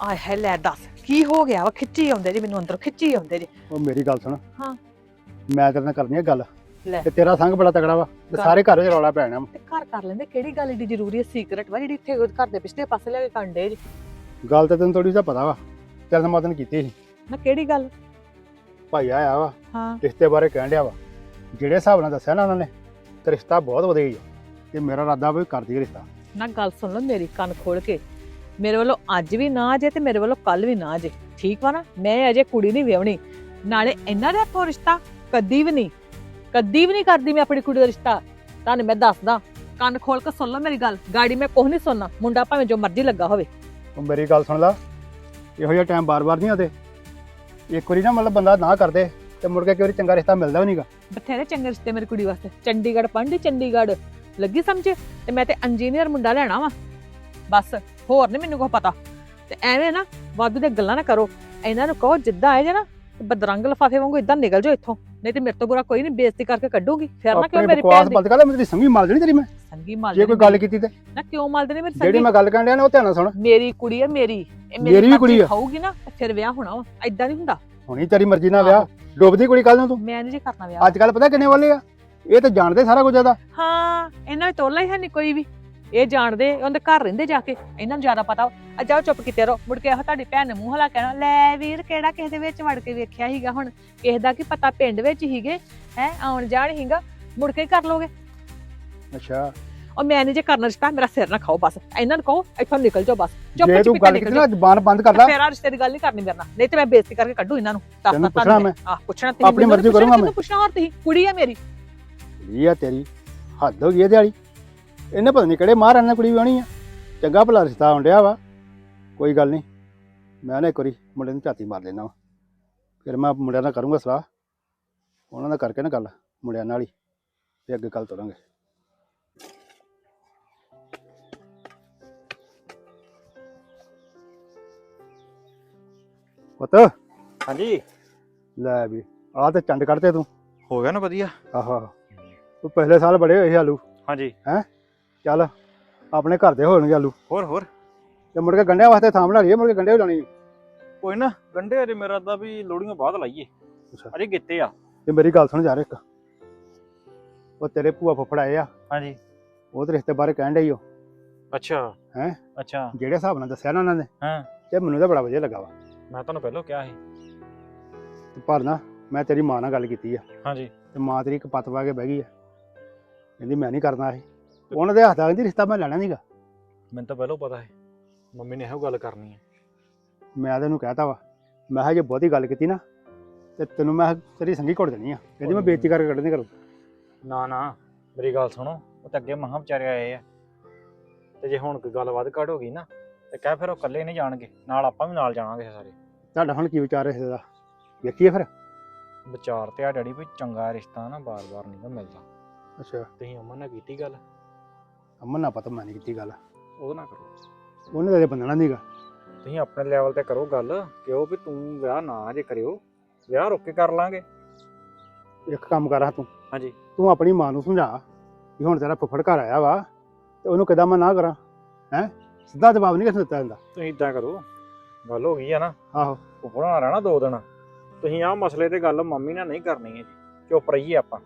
ਆਏ ਹੈ ਲੈ ਦੱਸ ਕੀ ਹੋ ਗਿਆ? ਵਾ ਖਿੱਚੀ ਆਉਂਦੇ ਜੀ ਮੈਨੂੰ ਅੰਦਰੋਂ ਖਿੱਚੀ ਆਉਂਦੇ ਜੀ। ਉਹ ਮੇਰੀ ਗੱਲ ਸੁਣ। ਹਾਂ। ਮੈਂ ਤੇਰੇ ਨਾਲ ਕਰਨੀ ਹੈ ਗੱਲ। ਲੈ। ਤੇ ਤੇਰਾ ਸੰਗ ਬੜਾ ਤਗੜਾ ਵਾ ਤੇ ਗੱਲ। ਸਾਰੇ ਘਰ ਵਿੱਚ ਰੌਲਾ ਪੈਣਾ ਵਾ। ਤੇ ਘਰ ਕਰ ਲੈਂਦੇ ਕਿਹੜੀ ਗੱਲ ਏਡੀ ਜ਼ਰੂਰੀ ਹੈ ਸੀਕ੍ਰੇਟ ਵਾ ਜਿਹੜੀ ਇੱਥੇ ਘਰ ਦੇ ਪਿਛਲੇ ਪਾਸੇ ਲੈ ਕੇ ਕੰਡੇ ਜੀ। ਗੱਲ ਤੇ ਤੈਨੂੰ ਥੋੜੀ ਜਿਹਾ ਪਤਾ ਵਾ ਚੱਲ ਮੈਂ ਤੈਨੂੰ ਕੀਤੀ ਸੀ। ਨਾ ਕਿਹੜੀ ਗੱਲ? ਭਾਈ ਆਇਆ ਵਾ ਹਾਂ। ਰਿਸ਼ਤੇ ਬਾਰੇ ਕਹਿਣ ਡਿਆ ਵਾ। ਜਿਹੜੇ ਹਿਸਾਬ ਨਾਲ ਦੱਸਿਆ ਨਾ ਉਹਨਾਂ ਨੇ ਤੇ ਰਿਸ਼ਤਾ ਬਹੁਤ ਵਧੀਆ ਹੀ ਆ। ਤੇ ਮੇਰਾ ਇਰਾਦਾ ਵੀ ਕਰ ਦਈਏ ਰਿਸ਼ਤਾ। ਨਾ ਗੱਲ ਸੁਣ ਲਓ ਮੇਰੀ ਕੰਨ ਖੋਲ ਕੇ। ਮੇਰੇ ਵੱਲੋਂ ਅੱਜ ਵੀ ਨਾ ਜੇ ਤੇ ਮੇਰੇ ਵੱਲੋਂ ਕੱਲ ਵੀ ਨਾ ਜੇ। ਠੀਕ ਵਾ ਨਾ? ਮੈਂ ਅਜੇ ਕੁੜੀ ਨਹੀਂ ਵਿਆਹਣੀ। ਨਾਲੇ ਇਹਨਾਂ ਦੇ ਹੱਥੋਂ ਰਿਸ਼ਤਾ ਕਦੀ ਵੀ ਨਹੀਂ। ਕਦੀ ਵੀ ਨਹੀਂ ਕਰਦੀ ਮੈਂ ਆਪਣੀ ਕੁੜੀ ਦਾ ਰਿਸ਼ਤਾ। ਤੁਹਾਨੂੰ ਮੈਂ ਦੱਸਦਾ ਕੰਨ ਖੋਲ ਕੇ ਸੁਣ ਲਓ ਮੇਰੀ ਗੱਲ। ਗਾੜੀ ਮੈਂ ਕੁਝ ਨਹੀਂ ਸੁਣਨਾ। ਮੁੰਡਾ ਭਾਵੇਂ ਜੋ ਮਰਜ਼ੀ ਲੱਗਾ ਹੋਵੇ। ਉਹ ਮੇਰੀ ਗੱਲ ਸੁਣ ਲਾ। ਇਹੋ ਜਿਹਾ ਟਾਈਮ ਬਾਰ-ਬਾਰ ਨਹੀਂ ਆਉਂਦੇ। ਇੱਕ ਵਾਰੀ ਨਾ ਮਤਲਬ ਬੰਦਾ ਨਾ ਕਰਦੇ ਤੇ ਮੁੜ ਕੇ ਵਾਰੀ ਚੰਗਾ ਰਿਸ਼ਤਾ ਮਿਲਦਾ ਵੀ ਨਹੀਂਗਾ ਬਥੇਰੇ ਚੰਗੇ ਰਿਸ਼ਤੇ ਮੇਰੀ ਕੁੜੀ ਵਾਸਤੇ। ਚੰਡੀਗੜ੍ਹ ਪੰਡੀ ਚੰਡੀਗੜ੍ਹ। ਲੱਗੀ ਸਮਝ? ਤੇ ਮੈਂ ਤੇ ਇੰਜੀਨੀਅਰ ਮੁੰਡਾ ਲੈਣਾ ਵਾ। ਬਸ ਹੋਰ ਨਹੀਂ ਮੈਨੂੰ ਕੋਈ ਪਤਾ। ਤੇ ਐਵੇਂ ਨਾ ਵਾਧੂ ਦੀਆਂ ਗੱਲਾਂ ਨਾ ਕਰੋ। ਇਹਨਾਂ ਨੂੰ ਕਹੋ ਜਿੱਦਾਂ ਆਏ ਜੇ ਨਾ ਤੇ ਬਦਰੰਗ ਲਫਾਫੇ ਵਾਂਗੂ ਇਦਾਂ ਨਿਕਲ ਜਾਓ ਇੱਥੋਂ। ਨਹੀਂ ਤੇ ਮੇਰੇ ਤੋਂ ਬੁਰਾ ਕੋਈ ਨਹੀਂ ਬੇਇੱਜ਼ਤੀ ਕਰਕੇ ਕੱਢੂਗੀ। ਫਿਰ ਨਾ ਕਿਉਂ ਮੇਰੀ ਬਕਵਾਸ ਭੈਣ ਦੀ ਬੰਦ ਕਰ ਲੈ ਮੇਰੀ ਸੰਗੀ ਮਾਰ ਦੇਣੀ ਤੇਰੀ ਮੈਂ। ਸੰਗੀ ਮਾਲ ਜੇ ਕੋਈ ਗੱਲ ਕੀਤੀ ਤੇ। ਨਾ ਕਿਉਂ ਮਾਲਦੇ ਨੇ ਮੇਰੀ ਜਿਹੜੀ ਸੰਗੀ? ਮੈਂ ਗੱਲ ਕਰਨ ਡਿਆ ਨਾ ਉਹ ਧਿਆਨ ਨਾਲ ਸੁਣ। ਮੇਰੀ ਕੁੜੀ ਹੈ ਮੇਰੀ। ਇਹ ਮੇਰੀ ਵੀ ਕੁੜੀ ਆ। ਖਾਊਗੀ ਨਾ ਤੇ ਫਿਰ ਵਿਆਹ ਹੋਣਾ ਵਾ। ਐਦਾਂ ਨਹੀਂ ਹੁੰਦਾ। ਹੁਣੀ ਤੇਰੀ ਮਰਜ਼ੀ ਨਾਲ ਵਿਆਹ। ਡੁੱਬਦੀ ਕੁੜੀ ਕੱਲ ਨੂੰ ਤੂੰ। ਮੈਂ ਨਹੀਂ ਜੀ ਕਰਨਾ ਵਿਆਹ। ਅੱਜ ਕੱਲ ਪਤਾ ਕਿੰਨੇ ਵਾਲੇ ਆ? ਇਹ ਤਾਂ ਜਾਣਦੇ ਸਾਰਾ ਕੁਝ ਇਹਦਾ ਹਾਂ ਇਹਨਾਂ ਵਿੱਚ ਤੋਲਾ ਹੀ ਹੈ ਨਹੀਂ ਕੋਈ ਵੀ। ਇਹ ਜਾਣਦੇ ਉਹਦੇ ਘਰ ਰਹਿੰਦੇ ਜਾ ਕੇ ਇਹਨਾਂ ਨੂੰ ਜ਼ਿਆਦਾ ਪਤਾ। ਆ ਜਾਓ ਚੁੱਪ ਕੀਤੇ ਰਹੋ। ਮੁੜ ਕੇ ਇਹੋ ਤੁਹਾਡੀ ਭੈਣ ਨੇ ਮੂੰਹ ਹਲਾ ਕਹਿਣਾ ਲੈ ਵੀਰ ਕਿਹੜਾ ਕਿਸੇ ਦੇ ਵਿੱਚ ਵੜ ਕੇ ਵੇਖਿਆ ਸੀਗਾ ਹੁਣ? ਕਿਸੇ ਦਾ ਕੀ ਪਤਾ ਪਿੰਡ ਵਿੱਚ ਹੀਗੇ ਹੈ ਆਉਣ ਜਾਣ ਹੀਗਾ ਮੁੜ ਕੇ ਕਰ ਲੋਗੇ? ਅੱਛਾ। ਉਹ ਮੈਂ ਨਹੀਂ ਜੇ ਕਰਨਾ ਰਿਸ਼ਤਾ ਮੇਰਾ ਸਿਰ ਨਾ ਖਾਓ ਬਸ। ਇਹਨਾਂ ਨੂੰ ਕਹੋ ਇੱਥੋਂ ਨਿਕਲ ਜਾਓ ਬਸ। ਚੁੱਪ ਜੇ ਤੂੰ ਚੁੱਪ ਗੱਲ ਕੀਤੀ ਨਾ ਜ਼ਬਾਨ ਬੰਦ ਕਰ ਲੈ। ਫੇਰ ਆ ਰਿਸ਼ਤੇ ਦੀ ਗੱਲ ਨਹੀਂ ਕਰਨੀ ਮੇਰੇ ਨਾਲ। ਨਹੀਂ ਤੇ ਮੈਂ ਬੇਇੱਜ਼ਤੀ ਕਰਕੇ ਕੱਢੂ ਇਹਨਾਂ ਨੂੰ। ਤੈਨੂੰ ਪੁੱਛਣਾ ਮੈਂ। ਆਹ ਪੁੱਛਣਾ ਤੁਸੀਂ ਆਪਣੀ ਮਰਜ਼ੀ ਕਰੂੰਗਾ ਕਿਹਨੂੰ ਪੁੱਛਣਾ ਹੋਰ ਤੁਸੀਂ। ਕੁੜੀ ਆ ਮੇਰੀ। ਇਹ ਆ ਤੇਰੀ। ਹੱਦ ਹੋ ਗਈ ਇਹਦੇ ਵਾਲੀ। ਇਹਨੇ ਪਤਾ ਨਹੀਂ ਕਿਹੜੇ ਮਹਾਰਾਜ ਨੇ ਕੁੜੀ ਵਿਆਹਣੀ ਆ। ਚੰਗਾ ਭਲਾ ਰਿਸ਼ਤਾ ਆਉਂਦਿਆ ਵਾ। ਕੋਈ ਗੱਲ ਨਹੀਂ ਮੈਂ ਨਾ ਇੱਕ ਵਾਰੀ ਮੁੰਡੇ ਨੂੰ ਝਾਤੀ ਮਾਰ ਲੈਣਾ ਵਾ। ਫਿਰ ਮੈਂ ਮੁੰਡਿਆਂ ਨਾਲ ਕਰੂੰਗਾ ਸਲਾਹ। ਉਹਨਾਂ ਦਾ ਕਰਕੇ ਨਾ ਗੱਲ ਮੁੰਡਿਆਂ ਨਾਲ ਹੀ। ਤੇ ਅੱਗੇ ਕੱਲ ਤੋਰਾਂਗੇ। ਪੁੱਤ। ਹਾਂਜੀ। ਲੈ ਵੀ ਆਹ ਤੇ ਚੰਡ ਕੱਢਤੇ ਤੂੰ। ਹੋ ਗਿਆ ਨਾ ਵਧੀਆ। ਆਹਾ ਤੂੰ ਪਿਛਲੇ ਸਾਲ ਬੜੇ ਹੋਏ ਸੀ ਆਲੂ। ਹਾਂਜੀ। ਚੱਲ ਆਪਣੇ ਘਰ ਦੇ ਹੋਣਗੇ ਆਲੂ। ਹੋਰ ਹੋਰ। ਤੇ ਮੁੜ ਕੇ ਗੰਡਿਆਂ ਵਾਸਤੇ ਥਾਂ ਬਣਾ ਲਈਏ ਮੁੜ ਕੇ ਗੰਡੇ ਹੋ ਜਾਣੀ ਕੋਈ ਨਾ ਗੰਡੇ ਅਜੇ ਮੇਰਾ ਦਾ ਵੀ ਲੋੜੀਆਂ ਬਾਅਦ ਲਾਈਏ। ਅੱਛਾ। ਅਜੇ ਗਿੱਤੇ ਆ। ਤੇ ਮੇਰੀ ਗੱਲ ਸੁਣ ਜਾ ਰਿਹਾ ਇੱਕ। ਉਹ ਤੇਰੇ ਭੂਆ ਫੁੱਫੜ ਆਏ ਆ। ਹਾਂਜੀ। ਉਹ ਤੇ ਰਿਸ਼ਤੇ ਬਾਰੇ ਕਹਿਣ ਡਈ ਉਹ ਅੱਛਾ। ਹੈਂ? ਅੱਛਾ। ਜਿਹੜੇ ਹਿਸਾਬ ਨਾਲ ਦੱਸਿਆ ਨਾ ਉਹਨਾਂ ਨੇ। ਹਾਂ। ਤੇ ਮੈਨੂੰ ਤਾਂ ਬੜਾ ਵਧੀਆ ਲੱਗਾ ਵਾ। ਮੈਂ ਤੁਹਾਨੂੰ ਪਹਿਲਾਂ ਕਿਹਾ ਸੀ। ਤੇ ਪਰ ਨਾ ਮੈਂ ਤੇਰੀ ਮਾਂ ਨਾਲ ਗੱਲ ਕੀਤੀ ਆ। ਹਾਂਜੀ। ਤੇ ਮਾਂ ਤੇਰੀ ਇੱਕ ਪੱਤ ਪਾ ਕੇ ਬਹਿ ਗਈ ਆ। ਕਹਿੰਦੀ ਮੈਂ ਨਹੀਂ ਕਰਨਾ ਇਹ। ਉਹਨਾਂ ਦੇ ਹੱਥ ਦਾ ਕਹਿੰਦੀ ਰਿਸ਼ਤਾ ਮੈਂ ਲੈਣਾ ਨਹੀਂਗਾ ਮੈਨੂੰ ਤਾਂ ਪਹਿਲਾਂ ਪਤਾ ਸੀ। ਮੰਮੀ ਨੇ ਇਹੋ ਗੱਲ ਕਰਨੀ ਹੈ ਮੈਂ ਤਾਂ ਉਹਨੂੰ ਕਹਿਤਾ ਵਾ ਮੈਂ ਕਿਹਾ ਜੇ ਬਹੁਤੀ ਗੱਲ ਕੀਤੀ ਨਾ ਤੇ ਤੈਨੂੰ ਮੈਂ ਤੇਰੀ ਸੰਗੀ ਘੁੱਟ ਦੇਣੀ ਆ। ਕਹਿੰਦੀ ਮੈਂ ਬੇਇੱਜ਼ਤੀ ਕਰਕੇ ਕੱਢਣੀ ਕਰੂੰ ਨਾ ਨਾ ਮੇਰੀ ਗੱਲ ਸੁਣੋ ਉਹ ਤਾਂ ਅੱਗੇ ਮਹਾਂ ਵਿਚਾਰੇ ਆਏ ਆ। ਤੇ ਜੇ ਹੁਣ ਕੋਈ ਗੱਲ ਵੱਧ ਘੱਟ ਹੋ ਗਈ ਨਾ ਤੇ ਕਹਿ ਫਿਰ ਉਹ ਇਕੱਲੇ ਨਹੀਂ ਜਾਣਗੇ ਨਾਲ ਆਪਾਂ ਵੀ ਨਾਲ ਜਾਵਾਂਗੇ ਸਾਰੇ। ਤੁਹਾਡਾ ਹੁਣ ਕੀ ਵਿਚਾਰ ਹੈ ਇਸ ਦਾ? ਵੇਖੀਏ ਫਿਰ। ਵਿਚਾਰ ਤੇ ਆ ਡੈਡੀ ਵੀ ਚੰਗਾ ਰਿਸ਼ਤਾ ਨਾ ਬਾਰ-ਬਾਰ ਨਹੀਂ ਮਿਲਦਾ। ਅੱਛਾ। ਤੁਸੀਂ ਅਮਨ ਨਾਲ ਕੀਤੀ ਗੱਲ? ਅਮਨ ਨਾਲ ਪਤਾ ਮੈਂ ਨਹੀਂ ਕੀਤੀ ਗੱਲ ਉਹਦੇ ਨਾਲ ਕਰੋ। ਉਹਨੇ ਤਾਂ ਬੰਦਣਾ ਨਹੀਂਗਾ ਤੁਸੀਂ ਆਪਣੇ ਲੈਵਲ ਤੇ ਕਰੋ ਗੱਲ ਕਿਉਂ ਵੀ ਤੂੰ ਵਿਆਹ ਨਾ ਜੇ ਕਰਿਓ। ਵਿਆਹ ਰੁੱਕ ਕੇ ਕਰ ਲਾਂਗੇ। ਇੱਕ ਕੰਮ ਕਰ ਆ ਤੂੰ। ਹਾਂਜੀ। ਤੂੰ ਆਪਣੀ ਮਾਂ ਨੂੰ ਸਮਝਾ ਕਿ ਹੁਣ ਤੇਰਾ ਫੁੱਫੜ ਘਰ ਆਇਆ ਵਾ ਤੇ ਉਹਨੂੰ ਕਿਦਾਂ ਮੈਂ ਨਾ ਕਰਾਂ। ਹੈ? ਸਿੱਧਾ ਜਵਾਬ ਨਹੀਂ ਕਿਸ ਦਿੱਤਾ ਜਾਂਦਾ। ਤੁਸੀਂ ਇਦਾਂ ਕਰੋ। ਗੱਲ ਹੋ ਗਈ ਆ ਨਾ। ਆਹੋ। ਉਪਰੋਂ ਰਹਿਣਾ ਦੋ ਦਿਨ। ਤੁਸੀਂ ਆਹ ਮਸਲੇ ਤੇ ਗੱਲ ਮੰਮੀ ਨਾਲ ਨਹੀਂ ਕਰਨੀ ਹੈ ਜੀ ਚੁੱਪ ਰਹੀਏ ਆਪਾਂ।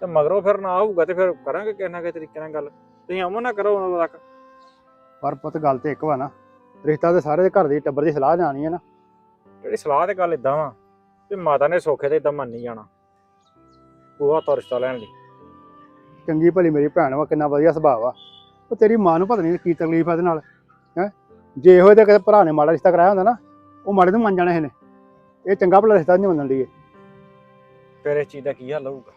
ਤੇ ਮਗਰੋਂ ਫਿਰ ਨਾ ਹੋਊਗਾ ਤੇ ਫਿਰ ਕਰਾਂਗੇ ਕਿਸੇ ਨਾ ਕਿਸੇ ਤਰੀਕੇ ਨਾਲ ਗੱਲ। ਤੁਸੀਂ ਅਮਨ ਨਾ ਕਰੋ ਉਦੋਂ ਤੱਕ ਪਰ ਪੁੱਤ ਗੱਲ ਤੇ ਇੱਕ ਵਾ ਨਾ ਰਿਸ਼ਤਾ ਤੇ ਸਾਰੇ ਦੇ ਘਰ ਦੀ ਟੱਬਰ ਦੀ ਸਲਾਹ ਜਾਣੀ ਹੈ ਨਾ। ਜਿਹੜੀ ਸਲਾਹ ਤੇ ਗੱਲ ਇਦਾਂ ਵਾ ਤੇ ਮਾਤਾ ਨੇ ਸੋਖੇ ਤੇ ਇਦਾਂ ਮੰਨ ਜਾਣਾ ਉਹ ਤੋਂ ਰਿਸ਼ਤਾ ਲੈਣ ਲਈ। ਚੰਗੀ ਭਲੀ ਮੇਰੀ ਭੈਣ ਵਾ ਕਿੰਨਾ ਵਧੀਆ ਸੁਭਾਅ ਵਾ। ਉਹ ਤੇਰੀ ਮਾਂ ਨੂੰ ਪਤਾ ਨਹੀਂ ਕੀ ਤਕਲੀਫ ਆ ਇਹਦੇ ਨਾਲ ਹੈ? ਜੇ ਇਹੋ ਜਿਹੇ ਕਿਤੇ ਭਰਾ ਨੇ ਮਾੜਾ ਰਿਸ਼ਤਾ ਕਰਾਇਆ ਹੁੰਦਾ ਨਾ ਉਹ ਮਾੜੇ ਨੂੰ ਮੰਨ ਜਾਣਾ ਇਹਨੇ। ਇਹ ਚੰਗਾ ਭਲਾ ਰਿਸ਼ਤਾ ਨਹੀਂ ਮੰਨਣ ਦੀ ਫਿਰ ਇਸ ਚੀਜ਼ ਦਾ ਕੀ ਹੱਲ ਹੋਊਗਾ?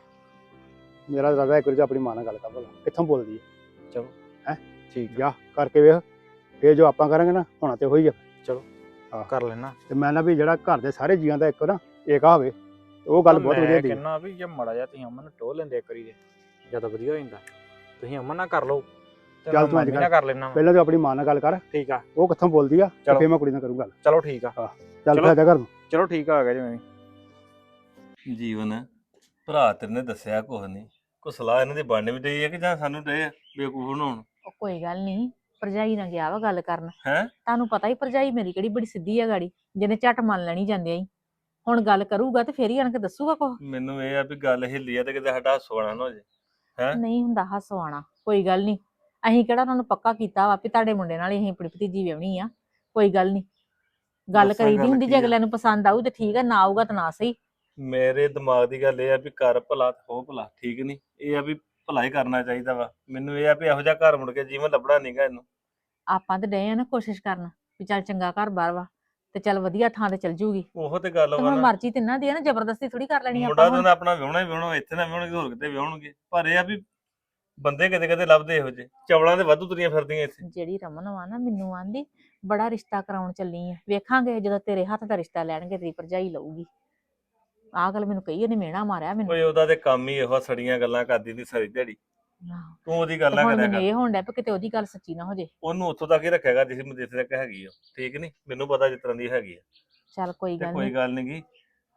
ਮੇਰਾ ਇਰਾਦਾ ਇੱਕ ਵਾਰੀ ਤੂੰ ਆਪਣੀ ਮਾਂ ਨਾਲ ਗੱਲ ਕਰ ਭਲਾ ਕਿੱਥੋਂ ਬੋਲਦੀ ਹੈ। ਚਲੋ। ਹੈਂ? ਠੀਕ ਜਾ ਕਰਕੇ ਵੇਖ। ਫੇਰ ਜੋ ਆਪਾਂ ਕਰਾਂਗੇ ਨਾ ਹੋਣਾ ਤੇ ਹੋਈ ਆ। ਕਰ ਲੈਣਾ। ਤੇ ਮੈਂ ਨਾ ਵੀ ਜਿਹੜਾ ਘਰ ਦੇ ਸਾਰੇ ਜੀਆਂ ਦਾ ਇੱਕ ਨਾ ਏਕਾ ਹੋਵੇ ਤੇ ਉਹ ਗੱਲ ਬਹੁਤ ਵਧੀਆ ਦੀ। ਕਿੰਨਾ ਵੀ ਜੇ ਮੜਾ ਜਾ ਤੁਸੀਂ ਅਮਨ ਨੂੰ ਟੋਹ ਲੈਂਦੇ ਇੱਕ ਵਾਰੀ ਦੇ ਜ਼ਿਆਦਾ ਵਧੀਆ ਹੋ ਜਾਂਦਾ। ਤੁਸੀਂ ਅਮਨ ਨਾਲ ਕਰ ਲਓ। ਚੱਲ ਤੂੰ ਅੱਜ ਕਰ। ਲੈਣਾ। ਪਹਿਲਾਂ ਤੂੰ ਆਪਣੀ ਮਾਂ ਨਾਲ ਗੱਲ ਕਰ। ਠੀਕ ਆ। ਉਹ ਕਿੱਥੋਂ ਬੋਲਦੀ ਆ ਤੇ ਚਲੋ। ਫੇਰ ਮੈਂ ਕੁੜੀ ਨਾਲ ਕਰੂੰ ਗੱਲ। ਚਲੋ ਠੀਕ ਆ। ਚੱਲ ਚਲੋ। ਫਿਰ ਏਦਾਂ ਕਰ ਚਲੋ ਠੀਕ ਆ ਆ ਗਿਆ ਜੀ ਮੈਂ। ਜੀਵਨ ਭਰਾ ਤੇਰੇ ਨੇ ਦੱਸਿਆ ਕੁਛ ਨਹੀਂ ਕੋ ਸਲਾਹ ਇਹਨਾਂ ਦੀ ਬਣਨ ਵੀ ਹੈ ਕਿ ਜਾਂ ਸਾਨੂੰ ਡੇ ਬੇਵਕੂਫ ਬਣਾਉਣ? ਉਹ ਕੋਈ ਗੱਲ ਨਹੀਂ ਭਰਜਾਈ ਨਾਲ ਗਿਆ ਵਾ ਗੱਲ ਕਰਨ। ਹੈਂ? ਤੁਹਾਨੂੰ ਪਤਾ ਹੀ ਭਰਜਾਈ ਮੇਰੀ ਕਿਹੜੀ ਬੜੀ ਸਿੱਧੀ ਆ ਗਾੜੀ ਜਿਹਨੇ ਝੱਟ ਮੰਨ ਲੈਣੀ ਜਾਂਦੇ ਹੀ। ਹੁਣ ਗੱਲ ਕਰੂਗਾ ਤੇ ਫੇਰ ਹੀ ਆਣ ਕੇ ਦੱਸੂਗਾ ਕੁਛ। ਮੈਨੂੰ ਇਹ ਆ ਵੀ ਗੱਲ ਹਿੱਲੀ ਆ ਤੇ ਕਿਤੇ ਸਾਡਾ ਹਸਵਾਣਾ ਨਾ ਹੋ ਜੇ ਹੈਂ? ਨਹੀਂ ਹੁੰਦਾ ਹਸਵਾਣਾ ਕੋਈ ਗੱਲ ਨਹੀਂ। ਅਸੀਂ ਕਿਹੜਾ ਉਹਨਾਂ ਨੂੰ ਪੱਕਾ ਕੀਤਾ ਵਾ ਵੀ ਤੁਹਾਡੇ ਮੁੰਡੇ ਨਾਲ ਹੀ ਅਸੀਂ ਆਪਣੀ ਭਤੀਜੀ ਵਿਆਹਣੀ ਆ ਕੋਈ ਗੱਲ ਨਹੀਂ। ਗੱਲ ਦੱਸਾਂ ਕਰੀਦੀ ਗੱਲ ਹੁੰਦੀ ਕੀ ਜੇ ਆ? ਅਗਲਿਆਂ ਨੂੰ ਪਸੰਦ ਆਊ ਤੇ ਠੀਕ ਆ ਨਾ ਆਊਗਾ ਤਾਂ ਨਾ ਸਹੀ। ਮੇਰੇ ਦਿਮਾਗ ਦੀ ਗੱਲ ਇਹ ਆ ਵੀ ਕਰ ਭਲਾ ਤੇ ਹੋ ਭਲਾ ਠੀਕ ਨਹੀਂ? ਇਹ ਆ ਵੀ ਭਲਾ ਹੀ ਕਰਨਾ ਚਾਹੀਦਾ ਵਾ। ਮੈਨੂੰ ਇਹ ਆ ਵੀ ਇਹੋ ਜਿਹਾ ਘਰ ਮੁੜ ਕੇ ਜੀਵਨ ਲੱਭਣਾ ਨਹੀਂਗਾ ਇਹਨੂੰ। ਆਪਾਂ ਤੇ ਡਏ ਆ ਨਾ ਕੋਸ਼ਿਸ਼ ਕਰਨ ਵੀ ਚੱਲ ਚੰਗਾ ਘਰ ਬਾਰ ਵਾ ਤੇ ਚੱਲ ਵਧੀਆ ਥਾਂ ਤੇ ਚੱਲ ਜੂਗੀ। ਉਹੋ ਤੇ ਗੱਲ ਵਾ ਹੁਣ ਨਾ। ਮਰਜ਼ੀ ਤੇ ਇਹਨਾਂ ਦੀ ਆ ਨਾ ਜ਼ਬਰਦਸਤੀ ਥੋੜੀ ਕਰ ਲੈਣੀ ਮੁੰਡਾ ਆਪਾਂ ਤਾਂ ਹੁਣ। ਆਪਣਾ ਵਿਆਹਣਾ ਹੀ ਵਿਆਹਣਾ ਇੱਥੇ ਨਾ ਵਿਆਹਣਗੇ ਹੋਰ ਕਿਤੇ ਵਿਆਹਣਗੇ। ਪਰ ਇਹ ਆ ਵੀ ਬੰਦੇ ਕਿਤੇ ਕਿਤੇ ਲੱਭਦੇ ਇਹੋ ਜਿਹੇ। ਚਵਲਾਂ ਦੇ ਵਾਧੂ ਤੁਰੀਆਂ ਫਿਰਦੀਆਂ ਇੱਥੇ। ਜਿਹੜੀ ਰਮਨ ਵਾ ਨਾ ਮੈਨੂੰ ਆਂਦੀ ਬੜਾ ਰਿਸ਼ਤਾ ਕਰਾਉਣ ਚੱਲੀ ਆ। ਵੇਖਾਂਗੇ ਜਦੋਂ ਤੇਰੇ ਹੱਥ ਦਾ ਰਿਸ਼ਤਾ ਲੈਣਗੇ ਤੇਰੀ ਭਰਜਾਈ ਲਊਗੀ। ਆਹ ਗੱਲ ਮੈਨੂੰ ਕਹੀ ਉਹਨੇ ਮਿਹਣਾ ਮਾਰਿਆ ਮੈਨੂੰ। ਓਏ ਉਹਦਾ ਤੇ ਕੰਮ ਹੀ ਇਹੋ ਸੜੀਆਂ ਗੱਲਾਂ ਕਰਦੀ ਨਹੀਂ ਸਾਰੀ ਦਿਹਾੜੀ। ਆਹੋ। ਤੂੰ ਉਹਦੀ ਤੇ ਗੱਲ ਹੁਣ ਕਰਿਆ ਮੈਨੂੰ ਕਰ। ਇਹ ਹੋਣ ਡਿਆ ਵੀ ਕਿਤੇ ਉਹਦੀ ਗੱਲ ਸੱਚੀ ਨਾ ਹੋ ਜੇ। ਉਹਨੂੰ ਉੱਥੋਂ ਤੱਕ ਹੀ ਰੱਖੇਗਾ ਜਿਸ ਜਿੱਥੇ ਤੱਕ ਹੈਗੀ ਆ। ਠੀਕ ਨਹੀਂ ਮੈਨੂੰ ਪਤਾ ਜਿਸ ਤਰ੍ਹਾਂ ਦੀ ਹੈਗੀ ਆ। ਚੱਲ ਕੋਈ ਤੇ ਗੱਲ ਕੋਈ ਨਹੀਂ ਗੱਲ ਨੀ ਗੀ।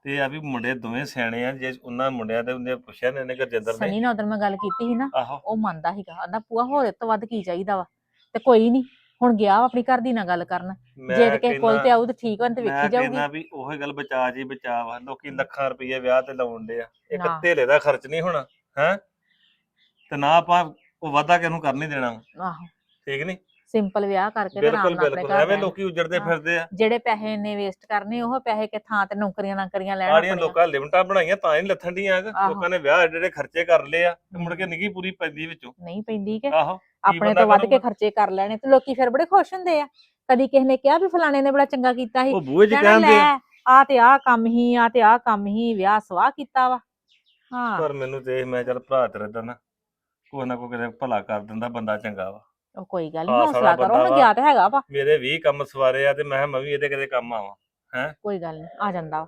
ਤੇ ਆ ਵੀ ਮੁੰਡੇ ਦੋਵੇਂ ਸਿਆਣੇ ਆ ਜੇ ਉਹਨਾਂ ਮੁੰਡਿਆਂ ਦੇ ਉਹਨੇ ਪੁੱਛਿਆ ਨੇ ਨੇ ਗਰਜਿੰਦਰ ਸਨੀ ਨੇ ਨਾਲ ਉਦੋਂ ਮੈਂ ਗੱਲ ਕੀਤੀ ਸੀ ਨਾ ਆਹੋ। ਉਹ ਮੰਨਦਾ ਸੀਗਾ। ਆਂਦਾ ਪੂਆ ਹੋਰ ਇਹ ਤੋਂ ਵੱਧ ਕੀ ਚਾਹੀਦਾ ਵਾ? ਤੇ ਕੋਈ ਨਹੀਂ ਹੁਣ ਗਿਆ ਵਾ ਆਪਣੀ ਘਰ ਦੀ ਨਾਲ ਗੱਲ ਕਰਨ। ਮੈਂ ਜੇ ਤੇ ਕਿਸੇ ਕੋਲ ਤੇ ਕਹਿੰਦਾ- ਆਊ ਤੇ ਠੀਕ ਨੀ ਤੇ ਮੈਂ ਵੇਖੀ ਜਾਊਗੀ। ਕਹਿੰਦਾ ਵੀ ਉਹੀ ਗੱਲ ਬਚਾ ਜੀ ਬਚਾ ਵਾ ਲੋਕੀ ਲੱਖਾਂ ਰੁਪਏ ਵਿਆਹ ਤੇ ਲਾਉਣ ਦੇ ਆ। ਇੱਕ ਨਾ। ਧੇਲੇ ਦਾ ਖਰਚ ਨਹੀਂ ਹੋਣਾ ਹੈ? ਤੇ ਨਾ ਆਪਾਂ ਉਹ ਵਾਧਾ ਕਿਸ ਨੂੰ ਕਰ ਨਹੀਂ ਦੇਣਾ ਆਹੋ। ਠੀਕ ਨਹੀਂ ਸਿੰਪਲ ਵਿਆਹ ਕਰਕੇ ਤੇ ਆਰਾਮ ਬਿਲਕੁਲ ਨਾਲ ਆਪਣੇ ਬਿਲਕੁਲ ਘਰ ਐਵੇਂ ਰਹਿਣ। ਲੋਕੀ ਉਜੜਦੇ ਹਾਂ। ਫਿਰਦੇ ਆ ਜਿਹੜੇ ਪੈਸੇ ਨੇ ਵੇਸਟ ਕਰਨੇ ਉਹ ਪੈਸੇ ਕਿ ਥਾਂ ਤੇ ਨੌਕਰੀਆਂ ਨਾਕਰੀਆਂ ਲੈਣ ਆੜੀਆਂ ਆਪਣੀਆਂ। ਲੋਕਾਂ ਲਿਮਟਾਂ ਬਣਾਈਆਂ ਤਾਂ ਹੀ ਲੱਥਣ ਡੀਆਂ ਗਾ। ਆਹੋ। ਲੋਕਾਂ ਨੇ ਵਿਆਹ ਜਿਹੜੇ ਖਰਚੇ ਕਰ ਲਏ ਆ ਤੇ ਮੁੜ ਕੇ ਨਿੱਗੀ ਪੂਰੀ ਪੈਂਦੀ ਵਿੱਚੋਂ ਨਹੀਂ ਪੈਂਦੀ ਕਿ ਆਹੋ ਆਪਣੇ ਬੰਦਾ ਤੋਂ ਵੱਧ ਕੇ ਕਰੂਗਾ? ਖਰਚੇ ਕਰ ਲੈਣੇ ਤੇ ਲੋਕੀ ਫਿਰ ਬੜੇ ਖੁਸ਼ ਹੁੰਦੇ ਆ ਕਦੀ ਕਿਸੇ ਨੇ ਕਿਹਾ ਵੀ ਫਲਾਣੇ ਨੇ ਬੜਾ ਚੰਗਾ ਕੀਤਾ ਸੀ ਉਹ ਬੂਹੇ ਚ ਕਹਿਣਾ ਕਹਿੰਦੇ ਲੈ ਆ ਆ ਤੇ ਆ ਕੰਮ ਹੀ ਆ ਤੇ ਆ ਕੰਮ ਹੀ ਵਿਆਹ ਸਵਾਹ ਕੀਤਾ ਵਾ ਹਾਂ ਪਰ ਮੈਨੂੰ ਤੇ ਇਹ ਮੈਂ ਚੱਲ ਭਰਾ ਤੇਰੇ ਦਾ ਨਾ ਕੋਈ ਨਾ ਕੋਈ ਕਿਤੇ ਭਲਾ ਕਰ ਦਿੰਦਾ ਬੰਦਾ ਚੰਗਾ ਵਾ ਉਹ ਕੋਈ ਗੱਲ ਆਹ ਨਹੀਂ ਸਾਲਾ ਹੌਸਲਾ ਕਰੋ ਬੰਦਾ ਵਾ। ਗਿਆ ਤੇ ਹੈਗਾ ਵਾ। ਮੇਰੇ 20 ਕੰਮ ਸਵਾਰੇ ਆ ਤੇ ਮੈਂ ਕਿਹਾ ਮੈਂ ਵੀ ਇਹਦੇ ਕਿਤੇ ਕੰਮ ਆਵਾਂ ਕੋਈ ਗੱਲ ਨਹੀਂ ਆ ਜਾਂਦਾ ਵਾ।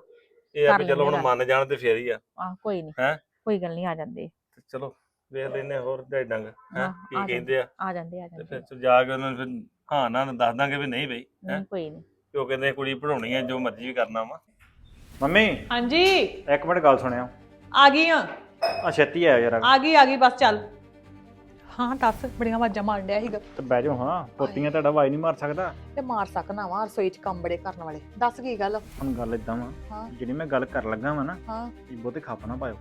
ਇਹ ਆ ਕਰ ਵੀ ਚਲੋ ਹੁਣ ਲੈਂਦੇ ਮੰਨ ਜਾਣ ਤੇ ਫੇਰ ਹੀ ਆ। ਆਹ ਕੋਈ ਨਹੀਂ ਹੈਂ? ਕੋਈ ਗੱਲ ਨਹੀਂ ਆ ਜਾਂਦੇ। ਤੇ ਚਲੋ ਵੇਖ ਲੈਨੇ ਹੋਰ ਡੇ ਡੰਗ ਹੈ? ਹਾਂ, ਕੀ ਆ ਕਹਿੰਦੇ ਆ? ਆ ਜਾਂਦੇ ਆ ਤੇ ਜਾਂਦੇ। ਫਿਰ ਜਾ ਕੇ ਉਹਨਾਂ ਨੂੰ ਫਿਰ ਹਾਂ ਨਾ ਦੱਸ ਦਾਂਗੇ ਵੀ ਨਹੀਂ ਬਈ ਹੈਂ? ਨਹੀਂ ਕੋਈ ਨਹੀਂ ਕਿਉਂ ਕਹਿੰਦੇ ਕੁੜੀ ਪੜਾਉਣੀ ਹੈ ਜੋ ਮਰਜ਼ੀ ਵੀ ਕਰਨਾ ਵਾ। ਮੰਮੀ ਹਾਂਜੀ। ਇੱਕ ਮਿੰਟ ਗੱਲ ਸੁਣਿਓ। ਆ ਗਈ ਆ। ਆ ਛੇਤੀ ਆਇਓ ਜਰਾ। ਆ ਗਈ ਆ ਗਈ ਬਸ ਚੱਲ। ਹਾਂ ਦੱਸ ਬੜੀਆਂ ਆਵਾਜ਼ਾਂ ਮਾਰਨ ਡਿਆ ਸੀਗਾ। ਤੇ ਬਹਿ ਜਾਓ ਹਾਂ ਪੋਤੀਆਂ ਤੁਹਾਡਾ ਆਵਾਜ਼ ਨਹੀਂ ਮਾਰ ਸਕਦਾ। ਤੇ ਮਾਰ ਸਕਣਾ ਵਾ ਰਸੋਈ 'ਚ ਕੰਮ ਬੜੇ ਕਰਨ ਵਾਲੇ। ਦੱਸ ਕੀ ਗੱਲ? ਹੁਣ ਗੱਲ ਇਦਾਂ ਵਾ ਹਾਂ। ਜਿਹੜੀ ਮੈਂ ਗੱਲ ਕਰਨ ਲੱਗਾ ਵਾ ਨਾ ਹਾਂ। ਇਹ ਬਹੁਤੇ ਖੱਪ ਨਾ ਪਾਇਓ।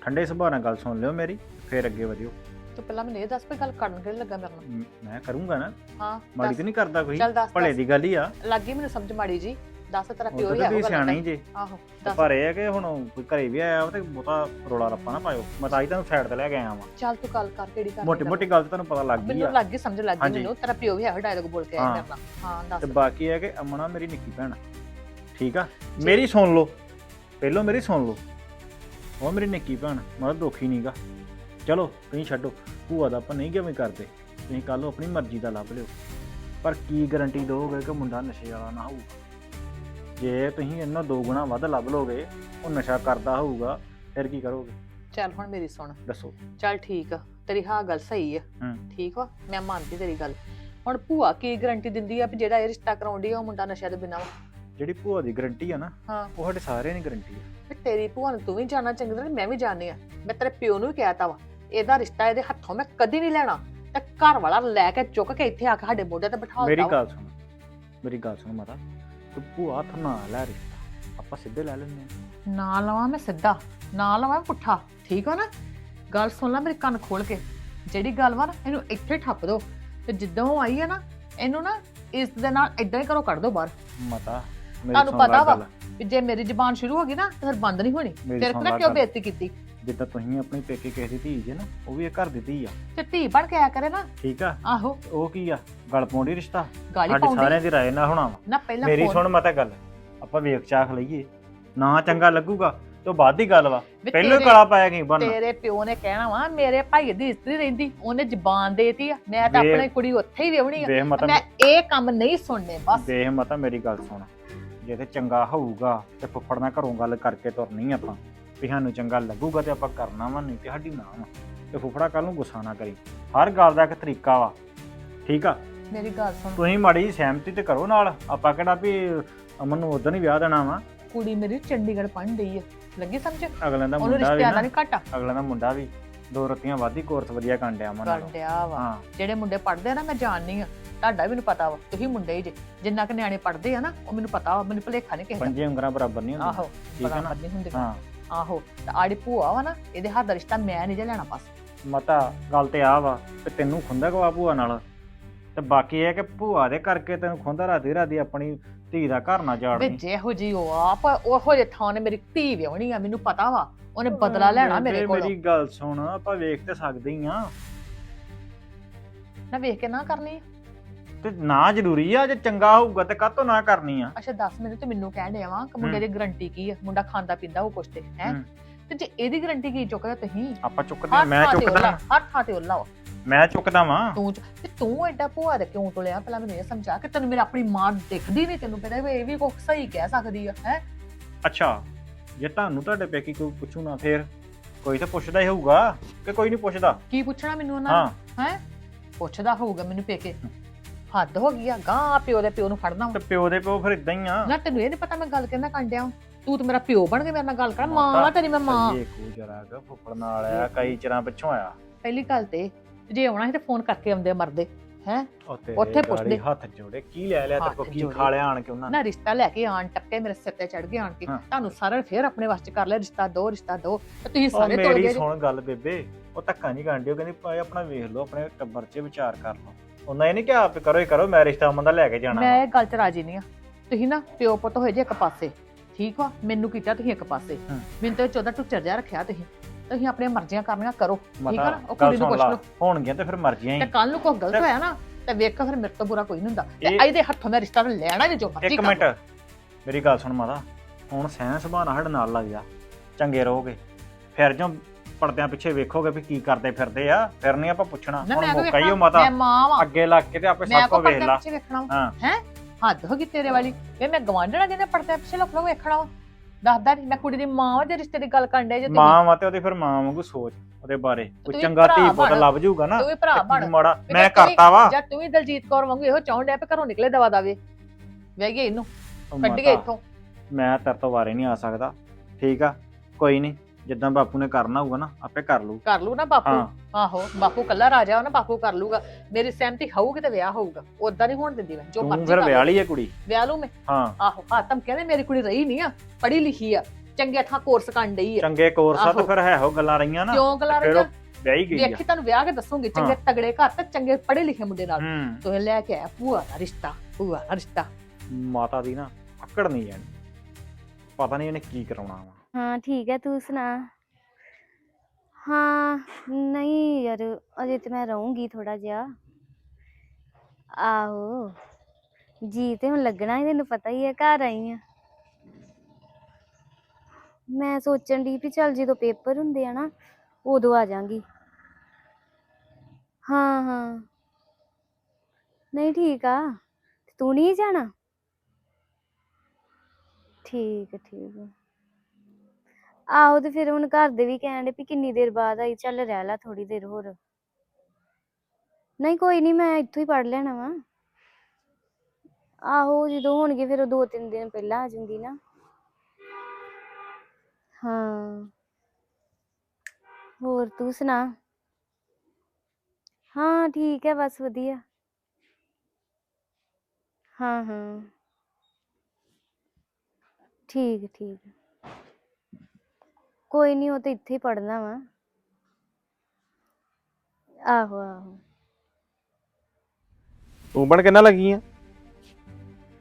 ਠੰਡੇ ਸੁਭਾਅ ਨਾਲ ਗੱਲ ਸੁਣ ਲਿਓ ਮੇਰੀ ਫਿਰ ਅੱਗੇ ਵਧਿਓ। ਤੂੰ ਪਹਿਲਾਂ ਮੈਨੂੰ ਇਹ ਦੱਸ ਵੀ ਗੱਲ ਕਰਨ ਕਿਹੜੇ ਲੱਗਾ ਮੇਰੇ ਨਾਲ? ਮ- ਕਰੂੰਗਾ ਨਾ। ਹਾਂ ਮਾੜੀ ਦੱਸ। ਤੇ ਨਹੀਂ ਕਰਦਾ ਕੋਈ ਚੱਲ ਦੱਸ ਭਲੇ। ਦੀ ਗੱਲ ਹੀ ਆ। ਲੱਗੀ ਮੈਨੂੰ ਸਮਝ ਮਾੜੀ ਜੀ ਦੱਸ ਤੇਰਾ ਪਿਓ ਹੀ ਤਾਂ ਆ ਤੁਸੀਂ ਸਿਆਣੇ ਹੀ ਜੇ। ਆਹੋ ਤੇ ਦੱਸ ਪਰ ਇਹ ਹੈ ਕਿ ਹੁਣ ਕੋਈ ਘਰੇ ਵੀ ਆਇਆ ਵਾ ਤੇ ਬਹੁਤਾ ਰੋਲਾ ਰੱਪਾ ਨਾ ਪਾਇਓ। ਮੈਂ ਤਾਂ ਅੱਜ ਤੁਹਾਨੂੰ ਸਾਈਡ ਤੇ ਲੈ ਕੇ ਆਇਆ ਵਾਂ। ਚੱਲ ਤੂੰ ਗੱਲ ਕਰ ਕਿਹੜੀ ਕਰ ਮੋਟੀ ਮੋਟੀ ਗੱਲ ਤਾਂ ਤੁਹਾਨੂੰ ਪਤਾ ਲੱਗ ਗਈ ਮੈਨੂੰ ਆ। ਲੱਗ ਗਈ ਸਮਝ ਲੱਗ ਗਈ ਹਾਂਜੀ। ਮੈਨੂੰ। ਤੇਰਾ ਪਿਓ ਵੀ ਇਹੋ ਡਾਇਲੌਗ ਬੋਲ ਕੇ ਆਇਆ ਹਾਂ। ਮੇਰੇ ਨਾਲ ਹਾਂ ਦੱਸ। ਤੇ ਬਾਕੀ ਹੈ ਕਿ ਅਮਨਾ ਮੇਰੀ ਨਿੱਕੀ ਭੈਣ ਆ। ਠੀਕ ਆ? ਮੇਰੀ ਸੁਣ ਲਓ। ਪਹਿਲੋਂ ਮੇਰੀ ਸੁਣ ਲਓ। ਉਹ ਮੇਰੀ ਨਿੱਕੀ ਭੈਣ ਮਤਲਬ ਦੋਖੀ ਨਹੀਂਗਾ ਚਲੋ ਤੁਸੀਂ ਛੱਡੋ। ਭੂਆ ਦਾ ਆਪਾਂ ਨਹੀਂ ਕਿਵੇਂ ਕਰਦੇ? ਤੁਸੀਂ ਕੱਲ ਨੂੰ ਆਪਣੀ ਮਰਜ਼ੀ ਦਾ ਲੱਭ ਲਿਓ। ਪਰ ਕੀ ਗਾਰੰਟੀ ਦੋਗੇ ਕਿ ਮੁੰਡਾ ਨਸ਼ੇ ਵਾਲਾ ਨਾ ਹੋਊਗਾ ਜੇ ਤੁਸੀਂ ਇਹਨਾਂ ਦੋ ਗੁਣਾ ਵੱਧ ਲੱਭ ਲੋਗੇ ਉਹ ਨਸ਼ਾ ਕਰਦਾ ਹੋਊਗਾ ਫਿਰ ਕੀ ਕਰੋਗੇ? ਚੱਲ ਹੁਣ ਮੇਰੀ ਸੁਣ। ਦੱਸੋ। ਚੱਲ ਠੀਕ ਆ ਤੇਰੀ ਹਾਂ ਗੱਲ ਸਹੀ ਆ। ਹੂੰ। ਠੀਕ ਵਾ ਮੈਂ ਮੰਨਦੀ ਤੇਰੀ ਗੱਲ। ਹੁਣ ਭੂਆ ਕੀ ਗਾਰੰਟੀ ਦਿੰਦੀ ਆ ਵੀ ਜਿਹੜਾ ਇਹ ਰਿਸ਼ਤਾ ਕਰਾਉਂਦੀ ਆ ਉਹ ਮੁੰਡਾ ਨਸ਼ਾ ਦੇ ਬਿਨਾਂ ਵਾ? ਜਿਹੜੀ ਭੂਆ ਦੀ ਗਾਰੰਟੀ ਆ ਨਾ ਹਾਂ। ਉਹ ਸਾਡੇ ਸਾਰਿਆਂ ਦੀ ਗਾਰੰਟੀ ਆ। ਵੀ ਤੇਰੀ ਭੂਆ ਨੂੰ ਤੂੰ ਵੀ ਜਾਣਨਾ ਚੰਗੀ ਤਰ੍ਹਾਂ ਮੈਂ ਵੀ ਜਾਣਦੀ ਆ। ਮੈਂ ਤੇਰੇ ਪਿਓ ਨੂੰ ਵੀ ਕਹਿਤਾ ਵਾ ਇਹਦਾ ਰਿਸ਼ਤਾ ਇਹਦੇ ਹੱਥੋਂ ਮੈਂ ਕਦੀ ਨਹੀਂ ਲੈਣਾ। ਤੇ ਘਰ ਵਾਲਾ ਲੈ ਕੇ ਚੁੱਕ ਕੇ ਇੱਥੇ ਆ ਕੇ ਸਾਡੇ ਮੋਢੇ ਤੇ ਬਿਠਾ ਮੇਰੀ। ਗੱਲ ਸੁਣ ਮੇਰੀ ਗੱਲ ਸੁਣ ਮਾਤਾ। ਤੂੰ ਭੂਆ ਹੱਥ ਨਾ ਲੈ ਰਿਸ਼ਤਾ ਆਪਾਂ ਸਿੱਧੇ ਲੈ ਲੈਂਦੇ ਆ ਨਾ ਲਵਾਂ ਮੈਂ ਸਿੱਧਾ ਨਾ ਲਵਾਂ ਪੁੱਠਾ ਠੀਕ ਆ ਨਾ ਗੱਲ ਸੁਣ ਲੈ ਮੇਰੇ ਕੰਨ ਖੋਲ ਕੇ ਜਿਹੜੀ ਗੱਲ ਵਾ ਨਾ ਇਹਨੂੰ ਇੱਥੇ ਠੱਪ ਦੋ ਤੇ ਜਿੱਦਾਂ ਉਹ ਆਈ ਆ ਨਾ ਇਹਨੂੰ ਨਾ ਇਸ ਦੇ ਨਾਲ ਇਦਾਂ ਹੀ ਕਰੋ ਕੱਢ ਦੋ ਬਾਹਰ ਮਤਾ ਮੇਰੀ ਤੁਹਾਨੂੰ ਸੁਣ ਲੈ ਪਤਾ ਵਾ। ਗੱਲ। ਵੀ ਜੇ ਮੇਰੀ ਜ਼ਬਾਨ ਸ਼ੁਰੂ ਹੋ ਗਈ ਨਾ ਤਾਂ ਫਿਰ ਬੰਦ ਨਹੀਂ ਹੋਣੀ ਮੇਰੀ ਫਿਰ ਸੁਣ ਨਾ ਲੈ ਕਿਉਂ ਗੱਲ। ਬੇਇੱਜ਼ਤੀ ਕੀਤੀ ਜਿੱਦਾਂ ਤੁਸੀਂ ਆਪਣੀ ਪੇਕੇ ਕਿਸੇ ਦੀ ਧੀ ਜੇ ਨਾ ਉਹ ਵੀ ਇਹ ਘਰ ਦੀ ਧੀ ਆ। ਤੇ ਧੀ ਬਣ ਕੇ ਆਇਆ ਕਰੇ ਨਾ। ਠੀਕ ਆ? ਆਹੋ। ਉਹ ਕੀ ਆ? ਗਲ ਪਾਉਂਦੀ ਰਿਸ਼ਤਾ? ਗਾਲੀ ਸਾਡੇ ਪਾਉਂਦੀ। ਸਾਰਿਆਂ ਦੀ ਰਾਏ ਨਾਲ ਹੋਣਾ ਵਾ। ਨਾ ਪਹਿਲਾਂ ਮੇਰੀ ਫੋਨ- ਸੁਣ ਮਤਾ ਗੱਲ। ਆਪਾਂ ਵੇਖ ਚਾਖ ਲਈਏ। ਨਾ ਚੰਗਾ ਲੱਗੂਗਾ ਤੇ ਉਹ ਬਾਅਦ ਦੀ ਗੱਲ ਵਾ। ਵੀ ਪਹਿਲੋਂ ਹੀ ਤੇਰੇ- ਕਲਾ ਪਾਇਆ ਕੀ ਬਣਨਾ। ਤੇਰੇ ਪਿਓ ਨੇ ਕਹਿਣਾ ਵਾ ਮੇਰੇ ਭਾਈ ਦੀ ਇਸਤਰੀ ਰਹਿੰਦੀ ਉਹਨੇ ਜ਼ਬਾਨ ਦੇਤੀ ਆ। ਮੈਂ ਤਾਂ ਵੇ- ਆਪਣੀ ਕੁੜੀ ਉੱਥੇ ਹੀ ਵਿਆਹਣੀ ਆ। ਵੇਖ ਮਤਾ ਮੈਂ ਇਹ ਕੰਮ ਨਹੀਂ ਸੁਣਨੇ ਬਸ। ਵੇਖ ਮਤਾ ਮੇਰੀ ਗੱਲ ਸੁਣ। ਜੇ ਤੇ ਚੰਗਾ ਹੋਊਗਾ ਤੇ ਫੁੱਫੜ ਨਾਲ ਘਰੋਂ ਗੱਲ ਕਰਕੇ ਤੁਰਨੀ ਆਪਾਂ। ਵੀ ਸਾਨੂੰ ਚੰਗਾ ਲੱਗੂਗਾ ਤੇ ਆਪਾਂ ਕਰਨਾ ਵਾ ਨਹੀਂ ਤੇ ਸਾਡੀ ਨਾ ਵਾ। ਤੇ ਫੁੱਫੜਾ ਕੱਲ ਨੂੰ ਗੁੱਸਾ ਨਾ ਕਰੀ। ਹਰ ਗੱਲ ਦਾ ਇੱਕ ਤਰੀਕਾ ਵਾ। ਠੀਕ ਆ? ਮੇਰੀ ਗੱਲ ਸੁਣ। ਤੁਸੀਂ ਮਾੜੀ ਜਿਹੀ ਸਹਿਮਤੀ ਤੇ ਕਰੋ ਨਾਲ। ਆਪਾਂ ਕਿਹੜਾ ਵੀ ਅਮਨ ਨੂੰ ਉਦੋਂ ਹੀ ਵਿਆਹ ਦੇਣਾ ਵਾ। ਕੁੜੀ ਮੇਰੀ ਚੰਡੀਗੜ੍ਹ ਪੜ੍ਹਨ ਡਈ ਆ। ਲੱਗੀ ਸਮਝ? ਅਗਲੇ ਦਾ ਉਹਨੂੰ ਮੁੰਡਾ ਵੀ ਰਿਸ਼ਤਿਆਂ ਦਾ ਨਾ ਨਹੀਂ ਘਾਟਾ। ਅਗਲੇ ਦਾ ਮੁੰਡਾ ਵੀ। ਦੋ ਰਤੀਆਂ ਵਾਧੀ ਕੋਰਸ ਵਧੀਆ ਕਾਂਡਿਆ ਮਨ ਕਰਨ ਡਿਆ ਵਾ। ਹਾਂ। ਜਿਹੜੇ ਮੁੰਡੇ ਪੜ੍ਹਦੇ ਆ ਨਾ ਮੈਂ ਜਾਣਨੀ ਆ। ਤੁਹਾਡਾ ਵੀ ਮੈਨੂੰ ਪਤਾ ਵਾ। ਤੁਸੀਂ ਮੁੰਡੇ ਹੀ ਜੇ। ਜਿੰਨਾ ਕਿ ਨਿਆਣੇ ਪੜ੍ਹਦੇ ਆ ਨਾ ਉਹ ਮੈਨੂੰ ਪਤਾ ਵਾ। ਮੈਨੂੰ ਭੁਲੇਖਾ ਨਹੀਂ ਕਿਸੇ ਦਾ। ਪੰਜੇ ਉਂਗਰਾਂ ਬਰਾਬਰ ਨਹੀਂ ਹੁੰਦੀਆਂ। ਆਹੋ ਠੀਕ ਹੈ ਨਾ? ਬਰਾਬਰ ਨਹੀਂ ਹੁੰਦੇ ਹਾਂ। ਆਹੋ ਤੇ ਆੜੀ ਭੂਆ ਵਾ ਨਾ ਇਹਦੇ ਹੱਥ ਦਾ ਰਿਸ਼ਤਾ ਮੈਂ ਨਹੀਂ ਜੇ ਲੈਣਾ ਬਸ। ਮਤਾ ਗੱਲ ਤੇ ਆ ਵਾ ਤੇ ਤੈਨੂੰ ਖੁੰਦਾ ਕਵਾ ਭੂਆ ਨਾਲ। ਤੇ ਬਾਕੀ ਇਹ ਕਿ ਭੂਆ ਦੇ ਕਰਕੇ ਤੈਨੂੰ ਖੁੰਦਾ ਰਾਦੀ ਰਾਦੀ ਆਪਣੀ ਧੀ ਦਾ ਘਰ ਨਾ ਵੇ ਜਾੜਨੀ ਜਿਹੋ ਜੀ ਉਹ ਆਪ ਉਹੋ ਜੇ ਥਾਂ ਨੇ ਮੇਰੀ ਧੀ ਵਿਆਹਣੀ ਆ ਮੈਨੂੰ ਪਤਾ ਵਾ ਉਹਨੇ ਬਦਲਾ ਲੈਣਾ ਮੇਰੇ ਕੋਲੋਂ। ਮੇਰੀ ਗੱਲ ਸੁਣ ਆਪਾਂ ਵੇਖ ਤੇ ਸਕਦੇ ਹੀ ਆ। ਨਾ ਵੇਖ ਕੇ ਨਾ ਕਰਨੀ। ਤੇ ਨਾ ਜ਼ਰੂਰੀ ਆ ਜੇ ਚੰਗਾ ਹੋਊਗਾ ਤੇ ਕਾਹਤੋਂ ਨਾ ਕਰਨੀ ਆ? ਅੱਛਾ 10 ਮਿੰਟ ਤੇ ਮੈਨੂੰ ਕਹਿਣ ਡਿਆ ਵਾ ਕਿ ਮੁੰਡੇ ਦੀ ਗਰੰਟੀ ਕੀ ਆ? ਮੁੰਡਾ ਖਾਂਦਾ ਪੀਂਦਾ ਉਹ ਕੁਛ ਤੇ ਹੈ? ਹੂੰ। ਤੇ ਜੇ ਇਹਦੀ ਗਰੰਟੀ ਕੀ ਚੁੱਕਦਾ ਤੁਸੀਂ? ਆਪਾਂ ਚੁੱਕਦੇ ਹਰ ਮੈਂ ਥਾਂ ਤੇ ਚੁੱਕਦਾ ਹਰ ਥਾਂ ਤੇ ਉਹਲਾ ਵਾ। ਮੈਂ ਚੁੱਕਦਾ ਵਾਂ। ਤੂੰ ਚ- ਤੇ ਤੂੰ ਐਡਾ ਭੂਆ ਦੇ ਕਿਉਂ ਟੁਲਿਆ ਪਹਿਲਾਂ ਮੈਨੂੰ ਇਹ ਸਮਝਾ ਕਿ ਤੈਨੂੰ ਮੇਰੀ ਆਪਣੀ ਮਾਂ ਦਿਖਦੀ ਨਹੀਂ ਤੈਨੂੰ ਪਤਾ ਵੀ ਇਹ ਵੀ ਕੁਛ ਸਹੀ ਕਹਿ ਸਕਦੀ ਆ ਹੈ? ਅੱਛਾ ਜੇ ਤੁਹਾਨੂੰ ਤੁਹਾਡੇ ਪੇਕੀ ਕੋਈ ਪੁੱਛੂ ਨਾ ਫੇਰ ਕੋਈ ਤਾਂ ਪੁੱਛਦਾ ਹੀ ਹੋਊਗਾ ਕਿ ਕੋਈ ਨਹੀਂ ਪੁੱਛਦਾ। ਕੀ ਪੁੱਛਣਾ ਮੈਨੂੰ ਉਹਨਾਂ ਹਾਂ। ਹੈ? ਪੁੱਛਦਾ ਹੋਊਗਾ ਮੈਨੂੰ ਪੇਕੇ। ਹੱਦ ਹੋ ਗਈ ਆ ਗਾਂ ਪਿਓ ਦੇ ਪਿਓ ਨੂੰ ਫੜਨਾ ਤੇ ਪਿਓ ਦੇ ਪਿਓ ਫਿਰ ਇਦਾਂ ਹੀ ਆ। ਨਾ ਤੈਨੂੰ ਇਹ ਨਹੀਂ ਪਤਾ ਮੈਂ ਗੱਲ ਕਿੰਨਾ ਕੰਡਿਆ ਤੂੰ ਤੇ ਮੇਰਾ ਪਿਓ ਬਣ ਕੇ ਮੇਰੇ ਨਾਲ ਗੱਲ ਕਰ ਮਾਂ ਵਾ ਤੇਰੀ ਮੈਂ ਮਾਂ। ਇਹ ਕੋ ਜਰਾ ਕ ਫੁੱਫੜ ਨਾਲ ਆਇਆ ਕਈ ਚਿਰਾਂ ਪਿੱਛੋਂ ਆਇਆ। ਪਹਿਲੀ ਗੱਲ ਤੇ ਜੇ ਆਉਣਾ ਸੀ ਤੇ ਫੋਨ ਕਰਕੇ ਆਉਂਦੇ ਮਰਦੇ ਹੈ? ਉੱਥੇ ਪੁੱਛਦੇ। ਹੱਥ ਜੋੜੇ ਕੀ ਲੈ ਲਿਆ ਤੇ ਹੱਥ ਕੋ ਜੋੜੇ। ਖਾ ਲਿਆ ਆਣ ਕੇ ਉਹਨਾਂ ਨੇ? ਨਾ ਰਿਸ਼ਤਾ ਲੈ ਕੇ ਆਣ ਟੱਕੇ ਮੇਰੇ ਸਿਰ ਤੇ ਚੜ ਗਏ ਆਣ ਕੇ। ਹਾਂ। ਤੁਹਾਨੂੰ ਸਾਰਿਆਂ ਨੇ ਫੇਰ ਆਪਣੇ ਵਾਸਤੇ ਕਰ ਲਿਆ ਰਿਸ਼ਤਾ ਦੋ ਰਿਸ਼ਤਾ ਦੋ। ਤੇ ਤੁਸੀਂ ਉਹ ਸਾਰੇ ਤੁਰ ਮੇਰੀ ਗਏ ਜੀ। ਸੁਣ ਗੱਲ ਬੇਬੇ ਉਹ ਧੱਕਾ ਨਹੀਂ ਕਾਂਡੀ ਉਹ ਕਹਿੰਦੀ ਭਾਈ ਆਪਣਾ ਵੇਖ ਲਓ ਆਪਣੇ ਟੱਬਰ 'ਚ ਵਿਚਾਰ ਕਰ ਲਓ। ਉਹਨਾਂ ਇਹ ਨਹੀਂ ਕਿ ਆਪ ਕਰੋ ਹੀ ਕਰੋ ਮੈਂ ਰਿਸ਼ਤਾ ਮੰਦਾ ਲੈ ਕੇ ਜਾਣਾ। ਮੈਂ ਇਹ ਗੱਲ ਚ ਰਾਜੀ ਨਹੀਂ ਆ। ਤੁਸੀਂ ਨਾ ਪਿਓ ਪੁੱਤ ਹੋਏ ਜੇ ਇੱਕ ਪਾਸੇ ਠੀਕ ਵਾ? ਮੈਨੂੰ ਕੀਤਾ ਤੁਸੀਂ ਇੱਕ ਪਾਸੇ। ਮੈਨੂੰ ਤੇ 14 ਟੁੱਚਰ ਜਾ ਰੱਖਿਆ ਤੁਸੀਂ। ਤੁਸੀਂ ਆਪਣੀਆਂ ਮਰਜ਼ੀਆਂ ਕਰਨੀਆਂ ਕਰੋ। ਠੀਕ ਆ ਨਾ? ਉਹ ਕੁੜੀ ਨੂੰ ਪੁੱਛ ਲਓ। ਹੋਣਗੀਆਂ ਤੇ ਫਿਰ ਮਰਜ਼ੀਆਂ ਤੇ ਹੀ ਕੱਲ ਨੂੰ ਕੋਈ ਗਲਤ ਤੇ- ਹੋਇਆ ਨਾ ਤੇ ਵੇਖ ਫਿਰ ਮੇਰੇ ਤੋਂ ਬੁਰਾ ਕੋਈ ਨਹੀਂ ਹੁੰਦਾ। ਤੇ ਇਹ- ਇਹਦੇ ਹੱਥੋਂ ਮੈਂ ਰਿਸ਼ਤਾ ਤਾਂ ਲੈਣਾ ਨਹੀਂ ਜੋ ਮਰਜ਼ੀ ਇੱਕ ਕਰ ਮਿੰਟ। ਮੇਰੀ ਗੱਲ ਸੁਣ ਮਾਤਾ ਹੁਣ ਸਹਿਣ ਸੁਭਾਅ ਨਾਲ ਸਾਡੇ ਨਾਲ ਲੱਗ ਜਾ। ਚੰਗੇ ਰਹੋਗੇ। ਫਿਰ ਜੋ ਪਰਦਿਆਂ ਪਿੱਛੇ ਵੇਖੋਗੇ ਵੀ ਕੀ ਕਰਦੇ ਫਿਰਦੇ ਆ ਫਿਰ ਨਹੀਂ ਆਪਾਂ ਪੁੱਛਣਾ। ਨਾ ਹੁਣ ਮੈਂ ਮੌਕਾ ਹੀ ਉਹ ਵੇਖਣਾ ਮਾਤਾ। ਮੈਂ ਮਾਂ ਵਾਂ। ਅੱਗੇ ਲੱਗ ਕੇ ਤੇ ਆਪੇ ਮੈਂ ਸਭ ਕੋ ਕੋ ਵੇਖ ਲਾ। ਪਿੱਛੇ ਵੇਖਣਾ ਵਾ। ਹਾਂ। ਹੈ? ਹੱਦ ਹੋ ਗਈ ਤੇਰੇ ਵਾਲੀ। ਇਹ ਮੈਂ ਗਵਾਂਢਣਾ ਜਿਹਨੇ ਪਰਦੇ ਪਿੱਛੇ ਲੋਕ ਨੂੰ ਵੇਖਣਾ ਵਾ। ਦੱਸਦਾ ਨੀ ਮੈਂ ਕੁੜੀ ਦੀ ਮਾਂ ਵਾਂ ਜੇ ਰਿਸ਼ਤੇ ਦੀ ਗੱਲ ਕਰਨ ਦੇ ਜੇ ਮਾਂ ਵਾ ਤੇ ਉਹਦੀ ਫਿਰ ਮਾਂ ਵਾਂਗੂ ਸੋਚ ਉਹਦੇ ਬਾਰੇ। ਕੋਈ ਵੀ ਚੰਗਾ ਭਰਾ ਧੀ ਪੁੱਤ ਬਣ। ਲੱਭ ਜਾਊਗਾ ਨਾ। ਤੂੰ ਵੀ ਭਰਾ ਤੇ ਬਣ। ਮਾੜਾ ਵੀ ਮੈਂ ਤੂੰ ਵੀ- ਕਰਤਾ ਵਾ। ਜਾਂ ਤੂੰ ਵੀ ਦਲਜੀਤ ਕੌਰ ਵਾਂਗੂ ਇਹੋ ਚਾਹੁੰਦਾ ਪਿਆ ਘਰੋਂ ਨਿਕਲੇ ਦਵਾ ਦਵੇ। ਵੇਖ ਗਏ ਇਹਨੂੰ। ਉਹ ਕੱਢ ਗਏ ਮਾਤਾ, ਇੱਥੋਂ। ਮੈਂ ਤੇਰੇ ਤੋਂ ਵਾਰੇ ਨਹੀਂ ਆ ਸਕਦਾ। ਠੀਕ ਆ ਕੋਈ ਨਹੀਂ। ਜਿੱਦਾਂ ਬਾਪੂ ਨੇ ਕਰਨਾ ਹੋਊਗਾ ਨਾ ਆਪੇ ਕਰ ਲੂ ਕਰ ਲੂ ਨਾ ਬਾਪੂ? ਆਹੋ ਬਾਪੂ ਕੱਲਾ ਰਾਜਾ ਨਾ ਬਾਪੂ ਕਰ ਲੂਗਾ ਮੇਰੀ ਸਹਿਮਤੀ ਹੋਊਗੀ ਤੇ ਵਿਆਹ ਹੋਊਗਾ। ਉਦਾਂ ਨਹੀਂ ਹੋਣ ਦਿੰਦੀ ਮੈਂ ਜੋ ਤੂੰ ਮਰਜ਼ੀ ਫਿਰ ਕਰ ਵਿਆਹ। ਲਈ ਹੈ ਕੁੜੀ? ਵਿਆਹ ਲੂ ਮੈਂ? ਹਾਂ। ਆਹੋ ਹਾਂ ਤਮ ਕਹਿੰਦੇ ਮੇਰੀ ਕੁੜੀ ਰਹੀ ਨਹੀਂ ਆ ਪੜ੍ਹੀ ਲਿਖੀ ਆ ਚੰਗੇ ਥਾਂ ਕੋਰਸ ਕਰਨ ਡਈ ਆ। ਚੰਗੇ ਕੋਰਸ ਆ ਤੇ ਆਹੋ। ਫਿਰ ਹੈ ਹੋ ਗੱਲਾਂ ਰਹੀਆਂ ਨਾ ਕਿਉਂ ਗਲਾ ਫਿਰ ਰਹੀ ਉਹ ਵਿਆਹੀ ਗਈ ਆ। ਵੇਖੀ ਤੁਹਾਨੂੰ ਵਿਆਹ ਕੇ ਦੱਸੂਗੀ ਚੰਗੇ ਤਗੜੇ ਘਰ ਤੇ ਚੰਗੇ ਪੜ੍ਹੇ ਲਿਖੇ ਮੁੰਡੇ ਨਾਲ। ਹੂੰ। ਤੋ ਲੈ ਕੇ ਆਇਆ ਭੂਆ ਦਾ ਰਿਸ਼ਤਾ ਭੂਆ ਦਾ ਰਿਸ਼ਤਾ। ਮਾਤਾ ਦੀ ਨਾ ਅਕੜ ਨਹੀਂ ਜਾਣੀ। ਪਤਾ ਨਹੀਂ ਇਹਨੇ ਕੀ ਕਰਾਉਣਾ ਵਾ। ਹਾਂ, ਠੀਕ ਹੈ, ਤੂੰ ਸੁਣਾ। ਹਾਂ, ਨਹੀਂ ਯਾਰ, ਅਜੇ ਤੇ ਮੈਂ ਰਹੂੰਗੀ ਥੋੜਾ ਜਿਹਾ। ਆਹੋ, ਜੀ ਤੇ ਹੁਣ ਲੱਗਣਾ ਹੀ ਤੈਨੂੰ ਪਤਾ ਹੀ ਹੈ, ਘਰ ਆਈ ਆ ਮੈਂ ਸੋਚਣ ਦੀ ਵੀ ਚੱਲ ਜਦੋਂ ਪੇਪਰ ਹੁੰਦੇ ਆ ਨਾ, ਉਦੋਂ ਆ ਜਾਾਂਗੀ। ਹਾਂ ਹਾਂ। ਨਹੀਂ, ਠੀਕ ਆ। ਤੂੰ ਨਹੀਂ ਜਾਣਾ? ਠੀਕ ਹੈ ਠੀਕ ਹੈ ਆਹੋ ਤੇ ਫਿਰ ਹੁਣ ਘਰ ਦੇ ਵੀ ਕਹਿਣ ਡੇ ਵੀ ਕਿੰਨੀ ਦੇਰ ਬਾਅਦ ਆਈ, ਚੱਲ ਰਹਿ ਲਾ ਥੋੜੀ ਦੇਰ ਹੋਰ। ਨਹੀਂ ਕੋਈ ਨਹੀਂ, ਮੈਂ ਇੱਥੋਂ ਹੀ ਪੜ ਲੈਣਾ ਵਾ। ਆਹੋ ਜਦੋਂ ਹੋਣਗੇ ਫਿਰ ਉਹ ਦੋ ਤਿੰਨ ਦਿਨ ਪਹਿਲਾਂ ਆ ਜਾਊਂਗੀ ਨਾ। ਹਾਂ। ਹੋਰ ਤੂੰ ਸੁਣਾ? ਹਾਂ, ਠੀਕ ਹੈ, ਬਸ ਵਧੀਆ। ਹਾਂ ਹਾਂ। ਠੀਕ ਠੀਕ। ਕੋਈ ਨਹੀਂ ਉਹ ਤੇ ਇੱਥੇ ਹੀ ਪੜਨਾ ਵਾ। ਆਹੋ ਆਹੋ। ਤੂੰ ਬਣ ਕਿੰਨਾ ਲੱਗੀ ਆ?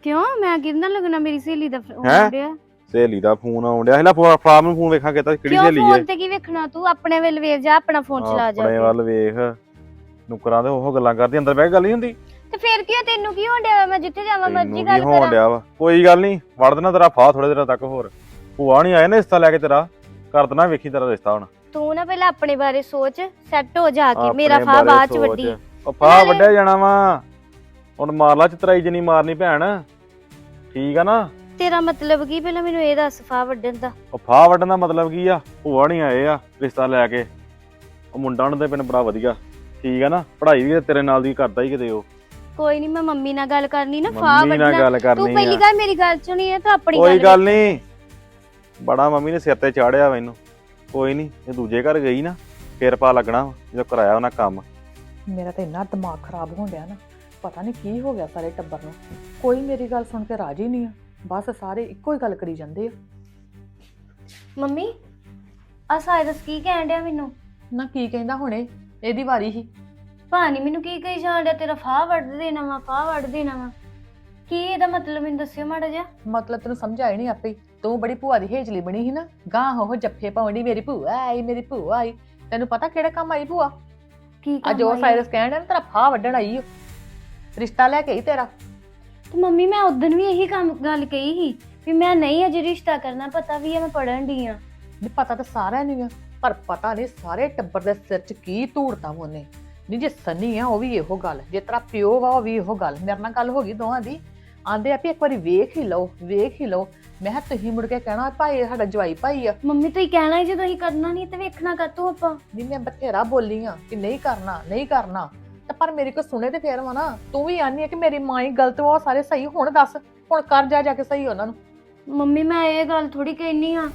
ਕਿਉਂ? ਮੈਂ ਕਿਹਨਾਂ ਲੱਗਣਾ? ਮੇਰੀ ਸਹੇਲੀ ਦਾ ਫੋਨ ਹੈਂ? ਡਿਆ। ਸਹੇਲੀ ਦਾ ਫੋਨ ਆਉਣ ਡਿਆ। ਹੈਲਾ ਫਾਰਮ ਨੂੰ ਫੋਨ ਵੇਖਾਂ ਕਿਤਾ ਕਿਹੜੀ ਕਿਉਂ ਸਹੇਲੀ ਫੋਨ ਏ ਤੇ ਕੀ ਵੇਖਣਾ? ਤੂੰ ਆਪਣੇ ਵੱਲ ਵੇਖ ਜਾ ਆਪਣਾ ਫੋਨ ਚਲਾ ਜਾ ਆਪਣੇ। ਵੱਲ ਵੇਖ। ਨੁਕਰਾਂ ਤੇ ਉਹ ਗੱਲਾਂ ਕਰਦੀ ਅੰਦਰ ਬਹਿ ਕੇ ਗੱਲ ਨਹੀਂ ਹੁੰਦੀ? ਤੇ ਫਿਰ ਕੀ ਆ, ਤੈਨੂੰ ਕੀ ਹੋਣ ਡਿਆ ਵਾ? ਮੈਂ ਜਿੱਥੇ ਜਾਵਾਂ ਤੈਨੂੰ ਮਰਜ਼ੀ ਕੀ ਗੱਲ ਹੋਣ ਕਰਾਂ। ਡਿਆ ਵਾ? ਕੋਈ ਗੱਲ ਨਹੀਂ ਵੜ ਦੇਣਾ ਤੇਰਾ ਫਾਹ ਥੋੜੇ ਦਿਨਾਂ ਤੱਕ ਹੋਰ। ਭੂਆ ਨਹੀਂ ਆਏ ਨਾ ਰਿਸ਼ਤਾ ਲੈ ਕੇ ਤੇਰਾ। ਕਰ ਦੇਣਾ ਵੇਖੀ ਤੇਰਾ ਰਿਸ਼ਤਾ ਹੁਣ। ਤੂੰ ਨਾ ਪਹਿਲਾਂ ਆਪਣੇ ਬਾਰੇ ਸੋਚ ਸੈੱਟ ਹੋ ਜਾ ਕੇ। ਆਪਣੇ ਮੇਰਾ ਫਾਹ ਬਾਰੇ ਬਾਅਦ ਚ ਸੋਚ। ਵੱਡੀ। ਉਹ ਫਾਹ ਨਾਲੇ- ਵੱਡਿਆ ਜਾਣਾ ਵਾ। ਹੁਣ ਮਾਰ ਲਾ ਚਤਰਾਈ ਜਨੀ ਮਾਰਨੀ ਭੈਣ। ਠੀਕ ਆ ਨਾ? ਤੇਰਾ ਮਤਲਬ ਕੀ? ਪਹਿਲਾਂ ਮੈਨੂੰ ਇਹ ਦੱਸ ਫਾਹ ਵੱਢਣ ਦਾ। ਉਹ ਫਾਹ ਵੱਢਣ ਦਾ ਮਤਲਬ ਕੀ ਆ? ਭੂਆ ਨਹੀਂ ਆਏ ਆ ਰਿਸ਼ਤਾ ਲੈ ਕੇ। ਉਹ ਮੁੰਡਾ ਉਹਨਾਂ ਦੇ ਪਿੰਡ ਬੜਾ ਵਧੀਆ। ਠੀਕ ਆ ਨਾ? ਪੜ੍ਹਾਈ ਵੀ ਤੇਰੇ ਨਾਲ ਦੀ ਕਰਦਾ ਹੀ ਕਿਤੇ ਉਹ। ਕੋਈ ਨਹੀਂ ਮੈਂ ਮੰਮੀ ਨਾਲ ਗੱਲ ਕਰਨੀ ਨਾ ਫਾਹ ਮੰਮੀ ਨਾਲ ਵੱਢਣਾ। ਗੱਲ ਤੂੰ ਕਰਨੀ ਪਹਿਲੀ ਆ ਗੱਲ ਮੇਰੀ ਗੱਲ ਸੁਣੀ ਹੈ ਤੂੰ ਆਪਣੀ ਕੋਈ ਗੱਲ ਵੇਖ। ਨਹੀਂ। ਬੜਾ ਮੰਮੀ ਨੇ ਸਿਰ ਤੇ ਚਾੜਿਆ ਮੈਨੂੰ ਕੋਈ ਨਹੀਂ ਇਹ ਦੂਜੇ ਘਰ ਗਈ ਨਾ ਫੇਰ ਪਾ ਲੱਗਣਾ ਵਾ, ਜਦੋਂ ਕਰਾਇਆ ਉਹਨਾਂ ਕੰਮ। ਮੇਰਾ ਤਾਂ ਇੰਨਾ ਦਿਮਾਗ ਖਰਾਬ ਹੋਣ ਡਿਆ ਨਾ ਪਤਾ ਨਹੀਂ ਕੀ ਹੋ ਗਿਆ ਸਾਰੇ ਟੱਬਰ ਨੂੰ। ਕੋਈ ਮੇਰੀ ਗੱਲ ਸੁਣ ਕੇ ਰਾਜੀ ਨਹੀਂ ਆ ਬਸ ਸਾਰੇ ਇੱਕੋ ਹੀ ਗੱਲ ਕਰੀ ਜਾਂਦੇ ਆ। ਮੰਮੀ ਆ ਸਾਇਰਸ ਕੀ ਕਹਿਣ ਡਿਆ ਮੈਨੂੰ? ਨਾ ਕੀ ਕਹਿੰਦਾ ਹੁਣੇ ਇਹਦੀ ਵਾਰੀ ਹੀ। ਭਾਣੀ ਮੈਨੂੰ ਕੀ ਕਹੀ ਜਾਣ ਡਿਆ ਤੇਰਾ ਫਾਹ ਵੱਢ ਦੇਣਾ ਵਾ ਫਾਹ ਵੱਢ ਦੇਣਾ ਵਾ। ਕੀ ਇਹਦਾ ਮਤਲਬ ਮੈਨੂੰ ਦੱਸਿਓ ਮਾੜਾ ਜਿਹਾ। ਮਤਲਬ ਤੈਨੂੰ ਸਮਝ ਆਈ ਨਹੀਂ ਆਪੇ ਹੀ। ਤੂੰ ਬੜੀ ਭੂਆ ਦੀ ਹੇਜਲੀ ਬਣੀ ਸੀ ਨਾ ਗਾਂ ਉਹ ਜੱਫੇ ਪਾਉਂਦੀ ਮੇਰੀ ਭੂਆ ਆਈ ਮੇਰੀ ਭੂਆ ਆਈ। ਤੈਨੂੰ ਪਤਾ ਕਿਹੜੇ ਕੰਮ ਆਈ ਭੂਆ? ਕੀ ਅੱਜ ਉਹ ਕੰਮ? ਸਾਇਰਸ ਕਹਿਣ ਡਿਆ ਨਾ ਤੇਰਾ ਫਾਹ ਵੱਢਣ ਆਈ ਓ। ਰਿਸ਼ਤਾ ਲੈ ਕੇ ਆਈ ਤੇਰਾ। ਤੇ ਮੰਮੀ ਮੈਂ ਉਦੋਂ ਵੀ ਇਹੀ ਕੰਮ ਗੱਲ ਕਹੀ ਸੀ ਵੀ ਮੈਂ ਨਹੀਂ ਅਜੇ ਰਿਸ਼ਤਾ ਕਰਨਾ ਪਤਾ ਵੀ ਆ ਮੈਂ ਪੜਨ ਦੀ ਆ। ਨਹੀਂ ਪਤਾ ਤਾਂ ਸਾਰਿਆਂ ਨੂੰ ਹੀ ਆ ਪਰ ਪਤਾ ਨਹੀਂ ਸਾਰੇ ਟੱਬਰ ਦੇ ਸਿਰ 'ਚ ਕੀ ਧੂੜਤਾ ਉਹਨੇ। ਨਹੀਂ ਜੇ ਸੰਨੀ ਆ ਉਹ ਵੀ ਇਹੋ ਗੱਲ ਜੇ ਤੇਰਾ ਪਿਓ ਵਾ ਉਹ ਵੀ ਇਹੋ ਗੱਲ। ਮੇਰੇ ਨਾਲ ਗੱਲ ਹੋ ਗਈ ਦੋਵਾਂ ਦੀ। ਆਂਦੇ ਆ ਵੀ ਇੱਕ ਵਾਰੀ ਵੇਖ ਹੀ ਲਓ ਵੇਖ ਹੀ ਲਓ। ਮੈਂ ਕਿਹਾ ਤੁਸੀਂ ਮੁੜ ਕੇ ਕਹਿਣਾ ਭਾਈ ਇਹ ਸਾਡਾ ਜਵਾਈ ਭਾਈ ਆ। ਮੰਮੀ ਤੁਸੀਂ ਕਹਿਣਾ ਸੀ ਜਦੋਂ ਅਸੀਂ ਕਰਨਾ ਨਹੀਂ ਤੇ ਵੇਖਣਾ ਕਾਤੋਂ ਆਪਾਂ? ਨਹੀਂ ਮੈਂ ਬਥੇਰਾ ਬੋਲੀ ਆ ਕਿ ਨਹੀਂ ਕਰਨਾ ਨਹੀਂ ਕਰਨਾ। ਤੇ ਪਰ ਮੇਰੀ ਕੋ ਸੁਣੇ ਤੇ ਫੇਰ ਵਾ ਨਾ ਤੂੰ ਵੀ ਆਨੀ ਆ ਕਿ ਮੇਰੀ ਮਾਂ ਹੀ ਗਲਤ ਵਾ ਉਹ ਸਾਰੇ ਸਹੀ ਹੁਣ ਦੱਸ। ਹੁਣ ਕਰ ਜਾ ਜਾ ਕੇ ਸਹੀ ਉਹਨਾਂ ਨੂੰ। ਮੰਮੀ ਮੈਂ ਇਹ ਗੱਲ ਥੋੜੀ ਕਹਿਨੀ ਆ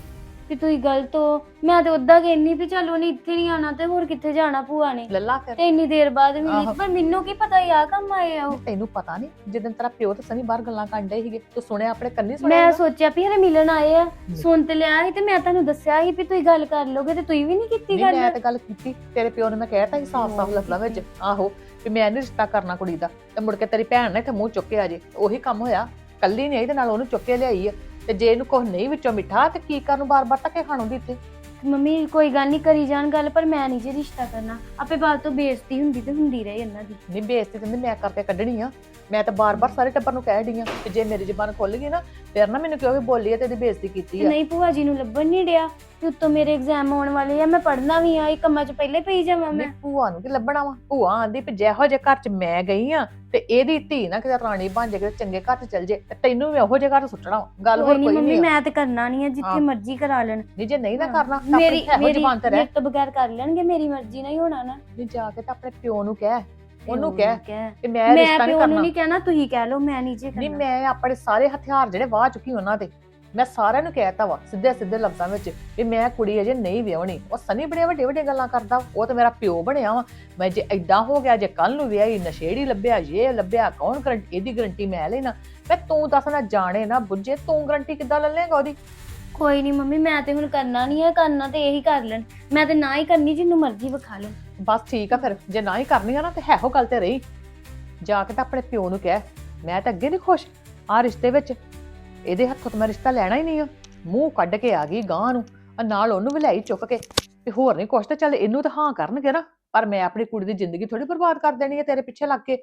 ਕਿ ਤੁਸੀਂ ਗਲਤ ਹੋ। ਮੈਂ ਤੇ ਉਦਾਂ ਕਹਿਨੀ ਵੀ ਚਲ ਉਹਨੇ ਇੱਥੇ ਨਹੀਂ ਆਣਾ ਤੇ ਹੋਰ ਕਿੱਥੇ ਜਾਣਾ ਭੂਆ ਨੇ। ਲੱਲਾ ਤੇ ਇੰਨੀ ਦੇਰ ਬਾਅਦ ਮਿਲੀ ਆਹੋ। ਪਰ ਮੈਨੂੰ ਕੀ ਪਤਾ ਇਹ ਆ ਕੰਮ ਆਏ ਆ ਉਹ। ਤੈਨੂੰ ਪਤਾ ਨਹੀਂ ਜਿੱਦਨ ਤੇਰਾ ਪਿਓ ਤੇ ਸਨੀ ਬਾਹਰ ਗੱਲਾਂ ਕਰਦੇ ਸੀਗੇ ਤੂੰ ਸੁਣਿਆ ਆਪਣੇ ਕੰਨੀ ਸੁਣਿਆ ਮੈਂ? ਸੋਚਿਆ ਵੀ ਹਰੇ ਮਿਲਣ ਆਏ ਆ ਸੁਣ ਤੇ ਲਿਆ ਸੀ ਤੇ ਮੈਂ ਤੁਹਾਨੂੰ ਦੱਸਿਆ ਸੀ ਵੀ ਤੁਸੀਂ ਗੱਲ ਕਰ ਲੋਗੇ ਤੇ ਤੁਸੀਂ ਵੀ ਨਹੀਂ ਕੀਤੀ ਨਹੀਂ ਮੈਂ ਗੱਲ ਤੇ ਗੱਲ ਕੀਤੀ ਤੇਰੇ ਪਿਓ ਨੇ ਮੈਂ ਕਹਿਤਾ ਸੀ ਸਾਫ਼ ਸਾਫ਼ ਲਫ਼ਜ਼ਾਂ ਵਿੱਚ ਆਹੋ ਕਿ ਮੈਂ ਨਹੀਂ ਰਿਸ਼ਤਾ ਕਰਨਾ ਕੁੜੀ ਦਾ ਤੇ ਮੁੜ ਕੇ ਤੇਰੀ ਭੈਣ ਨੇ ਇੱਥੇ ਮੂੰਹ ਚੁੱਕਿਆ ਜੇ ਉਹੀ ਕੰਮ ਹੋਇਆ ਕੱਲੀ ਨਹੀਂ ਇਹਦੇ ਨਾਲ ਉਹਨੂੰ ਚੁੱਕ ਕੇ ਲਿਆਈ ਆ। ਤੇ ਜੇ ਇਹਨੂੰ ਕੁਝ ਨਹੀਂ ਵਿੱਚੋਂ ਮਿੱਠਾ ਤੇ ਕੀ ਕਰਨ ਬਾਰ-ਬਾਰ ਧੱਕੇ ਖਾਣੋਂ ਦਿੱਤੇ ਮੰਮੀ ਕੋਈ ਗੱਲ ਨਹੀਂ ਕਰੀ ਜਾਣ ਗੱਲ ਪਰ ਮੈਂ ਨਹੀਂ ਜੇ ਰਿਸ਼ਤਾ ਕਰਨਾ। ਆਪੇ ਬਾਅਦ ਤੋਂ ਬੇਇੱਜ਼ਤੀ ਹੁੰਦੀ ਤੇ ਹੁੰਦੀ ਰਹੇ ਇਹਨਾਂ ਦੀ। ਨਹੀਂ ਬੇਇੱਜ਼ਤੀ ਤੇ ਮੈਂ ਕਰਕੇ ਕੱਢਣੀ ਆ। ਮੈਂ ਤਾਂ ਬਾਰ-ਬਾਰ ਸਾਰੇ ਟੱਬਰ ਨੂੰ ਕਹਿ ਡਈ ਆ ਕਿ ਜੇ ਮੇਰੀ ਜ਼ਬਾਨ ਖੁੱਲ ਗਈ ਨਾ ਫਿਰ ਨਾ ਮੈਨੂੰ ਕਿਉਂ ਵੀ ਬੋਲੀ ਆ ਤੇ ਇਹਦੀ ਬੇਇੱਜ਼ਤੀ ਕੀਤੀ ਆ। ਨਹੀਂ ਭੂਆ ਜੀ ਨੂੰ ਲੱਭਣ ਨਹੀਂ ਡਿਆ ਤੇ ਉੱਤੋਂ ਮੇਰੇ ਐਗਜ਼ਾਮ ਆਉਣ ਵਾਲੇ ਆ ਮੈਂ ਪੜ੍ਹਨਾ ਵੀ ਆ ਇਹ ਕੰਮਾਂ 'ਚ ਪਹਿਲੇ ਪਈ ਜਾਵਾਂ ਮੈਂ। ਨਹੀਂ ਭੂਆ ਨੂੰ ਕੀ ਲੱਭਣਾ ਵਾ? ਭੂਆ ਆਂਦੀ ਵੀ ਜਿਹੋ ਜਿਹੇ ਘਰ 'ਚ ਮੈਂ ਗਈ ਆ ਤੇ ਇਹਦੀ ਧੀ ਨਾ ਕਿਤੇ ਰਾਣੀ ਬਣ ਜੇ ਕਿਤੇ ਚੰਗੇ ਘਰ 'ਚ ਚਲ ਜੇ ਤੇ ਤੈਨੂੰ ਵੀ ਉਹੋ ਜਿਹੇ ਘਰ ਸੁੱਟਣਾ ਵਾ। ਗੱਲ ਕੋਈ ਹੋਰ ਨਹੀਂ ਕੋਈ ਮੰਮੀ ਨਹੀਂ ਮੈਂ ਤੇ ਕਰਨਾ ਨਹੀਂ ਆ ਜਿੱਥੇ ਹਾਂ। ਮਰਜ਼ੀ ਕਰਾ ਲੈਣ। ਨਹੀਂ ਜੇ ਨਹੀਂ ਨਾ। ਕਰਨਾ ਤਾਂ ਮੇਰੀ ਇਹੋ ਮੇਰੀ ਤੇ ਰਹਿ। ਤੋਂ ਬਗੈਰ ਕਰ ਲੈਣਗੇ ਮੇਰੀ ਮਰਜ਼ੀ ਨਾਲ ਹੀ ਹੋਣਾ ਨਾ। ਨਹੀਂ ਜਾ ਕੇ ਤਾਂ ਆਪਣੇ ਪਿਓ ਨੂੰ ਕਹਿ ਉਹਨੂੰ ਕਹਿ ਕਿ ਮੈਂ ਮੈਂ ਰਿਸ਼ਤਾ ਨਹੀਂ ਪਿਓ ਨੂੰ ਕਰਨਾ। ਨਹੀਂ ਕਹਿਣਾ ਤੁਸੀਂ ਕਹਿ ਲਓ ਮੈਂ ਨਹੀਂ ਜੇ ਨਹੀਂ ਕਰਨਾ। ਮੈਂ ਆਪਣੇ ਸਾਰੇ ਹਥਿਆਰ ਜਿਹੜੇ ਵਾਹ ਚੁੱਕੀ ਉਹਨਾਂ ਤੇ ਮੈਂ ਸਾਰਿਆਂ ਨੂੰ ਕਹਿਤਾ ਵਾ ਸਿੱਧੇ ਸਿੱਧੇ ਲਫ਼ਜ਼ਾਂ ਵਿੱਚ ਵੀ ਮੈਂ ਕੁੜੀ ਅਜੇ ਨਹੀਂ ਵਿਆਹਣੀ। ਉਹ ਸਨੀ ਬੜੀਆਂ ਵੱਡੇ ਵੱਡੇ ਗੱਲਾਂ ਕਰਦਾ ਉਹ ਤਾਂ ਮੇਰਾ ਪਿਓ ਬਣਿਆ ਵਾ। ਮੈਂ ਜੇ ਐਦਾਂ ਹੋ ਗਿਆ ਜੇ ਕੱਲ ਨੂੰ ਵਿਆਹੀ ਨਸ਼ੇੜੀ ਲੱਭਿਆ ਇਹ ਲੱਭਿਆ ਕੌਣ ਗਰੰਟੀ ਇਹਦੀ ਗਰੰਟੀ ਮੈਂ ਲੈਣਾ। ਮੈਂ ਤੂੰ ਦੱਸ ਨਾ ਜਾਣੇ ਨਾ ਬੁੱਝੇ ਤੂੰ ਗਰੰਟੀ ਕਿੱਦਾਂ ਲੈ ਲੇਗਾ ਉਹਦੀ? ਕੋਈ ਨਹੀਂ ਮੰਮੀ ਮੈਂ ਤੇ ਹੁਣ ਕਰਨਾ ਨਹੀਂ ਹੈ ਕਰਨਾ ਤੇ ਇਹੀ ਕਰ ਲੈਣ। ਮੈਂ ਤੇ ਨਾ ਹੀ ਕਰਨੀ ਜਿੰਨੂੰ ਮਰਜ਼ੀ ਵਿਖਾ ਲਓ। ਬਸ ਠੀਕ ਆ ਫਿਰ ਜੇ ਨਾ ਹੀ ਕਰਨੀ ਆ ਨਾ ਤੇ ਹੈ ਉਹ ਗੱਲ ਤੇ ਰਹੀ। ਜਾ ਕੇ ਤਾਂ ਆਪਣੇ ਪਿਓ ਨੂੰ ਕਹਿ ਮੈਂ ਤਾਂ ਅੱਗੇ ਨਹੀਂ ਖੁਸ਼। ਆ ਰਿਸ਼ਤੇ ਵਿੱਚ ਇਹਦੇ ਹੱਥੋਂ ਤਾਂ ਮੈਂ ਰਿਸ਼ਤਾ ਲੈਣਾ ਹੀ ਨਹੀਂ ਆ। ਮੂੰਹ ਕੱਢ ਕੇ ਆ ਗਈ ਗਾਂ ਨੂੰ। ਆ ਨਾਲ ਉਹਨੂੰ ਵੀ ਲਿਆਈ ਚੁੱਕ ਕੇ। ਤੇ ਹੋਰ ਨਹੀਂ ਕੁਛ ਤਾਂ ਚੱਲ ਇਹਨੂੰ ਤਾਂ ਹਾਂ ਕਰਨਗੇ ਨਾ। ਪਰ ਮੈਂ ਆਪਣੀ ਕੁੜੀ ਦੀ ਜ਼ਿੰਦਗੀ ਥੋੜੀ ਬਰਬਾਦ ਕਰ ਦੇਣੀ ਹੈ ਤੇਰੇ ਪਿੱਛੇ ਲੱਗ ਕੇ।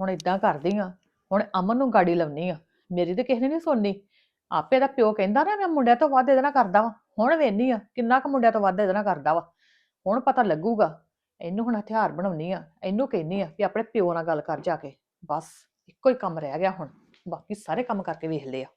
ਹੁਣ ਇਦਾਂ ਕਰਦੀ ਆ। ਹੁਣ ਅਮਨ ਨੂੰ ਗਾੜੀ ਲਾਉਣੀ ਆ। ਮੇਰੀ ਤਾਂ ਕਿਸੇ ਨੇ ਨਹੀਂ ਸੁਣਨੀ। ਆਪੇ ਦਾ ਪਿਓ ਕਹਿੰਦਾ ਨਾ, ਮੈਂ ਮੁੰਡਿਆਂ ਤੋਂ ਵੱਧ ਇਹਦੇ ਨਾਲ ਕਰਦਾ ਵਾ। ਹੁਣ ਵੇਖਨੀ ਆ ਕਿੰਨਾ ਕੁ ਮੁੰਡਿਆਂ ਤੋਂ ਵੱਧ ਇਹਦੇ ਨਾਲ ਕਰਦਾ ਵਾ। ਹੁਣ ਪਤਾ ਲੱਗੂਗਾ। ਇਹਨੂੰ ਹੁਣ ਹਥਿਆਰ ਬਣਾਉਣੀ ਆ। ਇਹਨੂੰ ਕਹਿੰਨੀ ਆ ਵੀ ਆਪਣੇ ਪਿਓ ਨਾਲ ਗੱਲ ਕਰ ਜਾ ਕੇ। ਬਸ, ਇੱਕੋ ਹੀ ਕੰਮ ਰਹਿ ਗਿਆ ਹੁਣ। ਬਾਕੀ ਸਾਰੇ ਕੰਮ ਕਰਕੇ ਵੇਖ ਲਏ ਆ।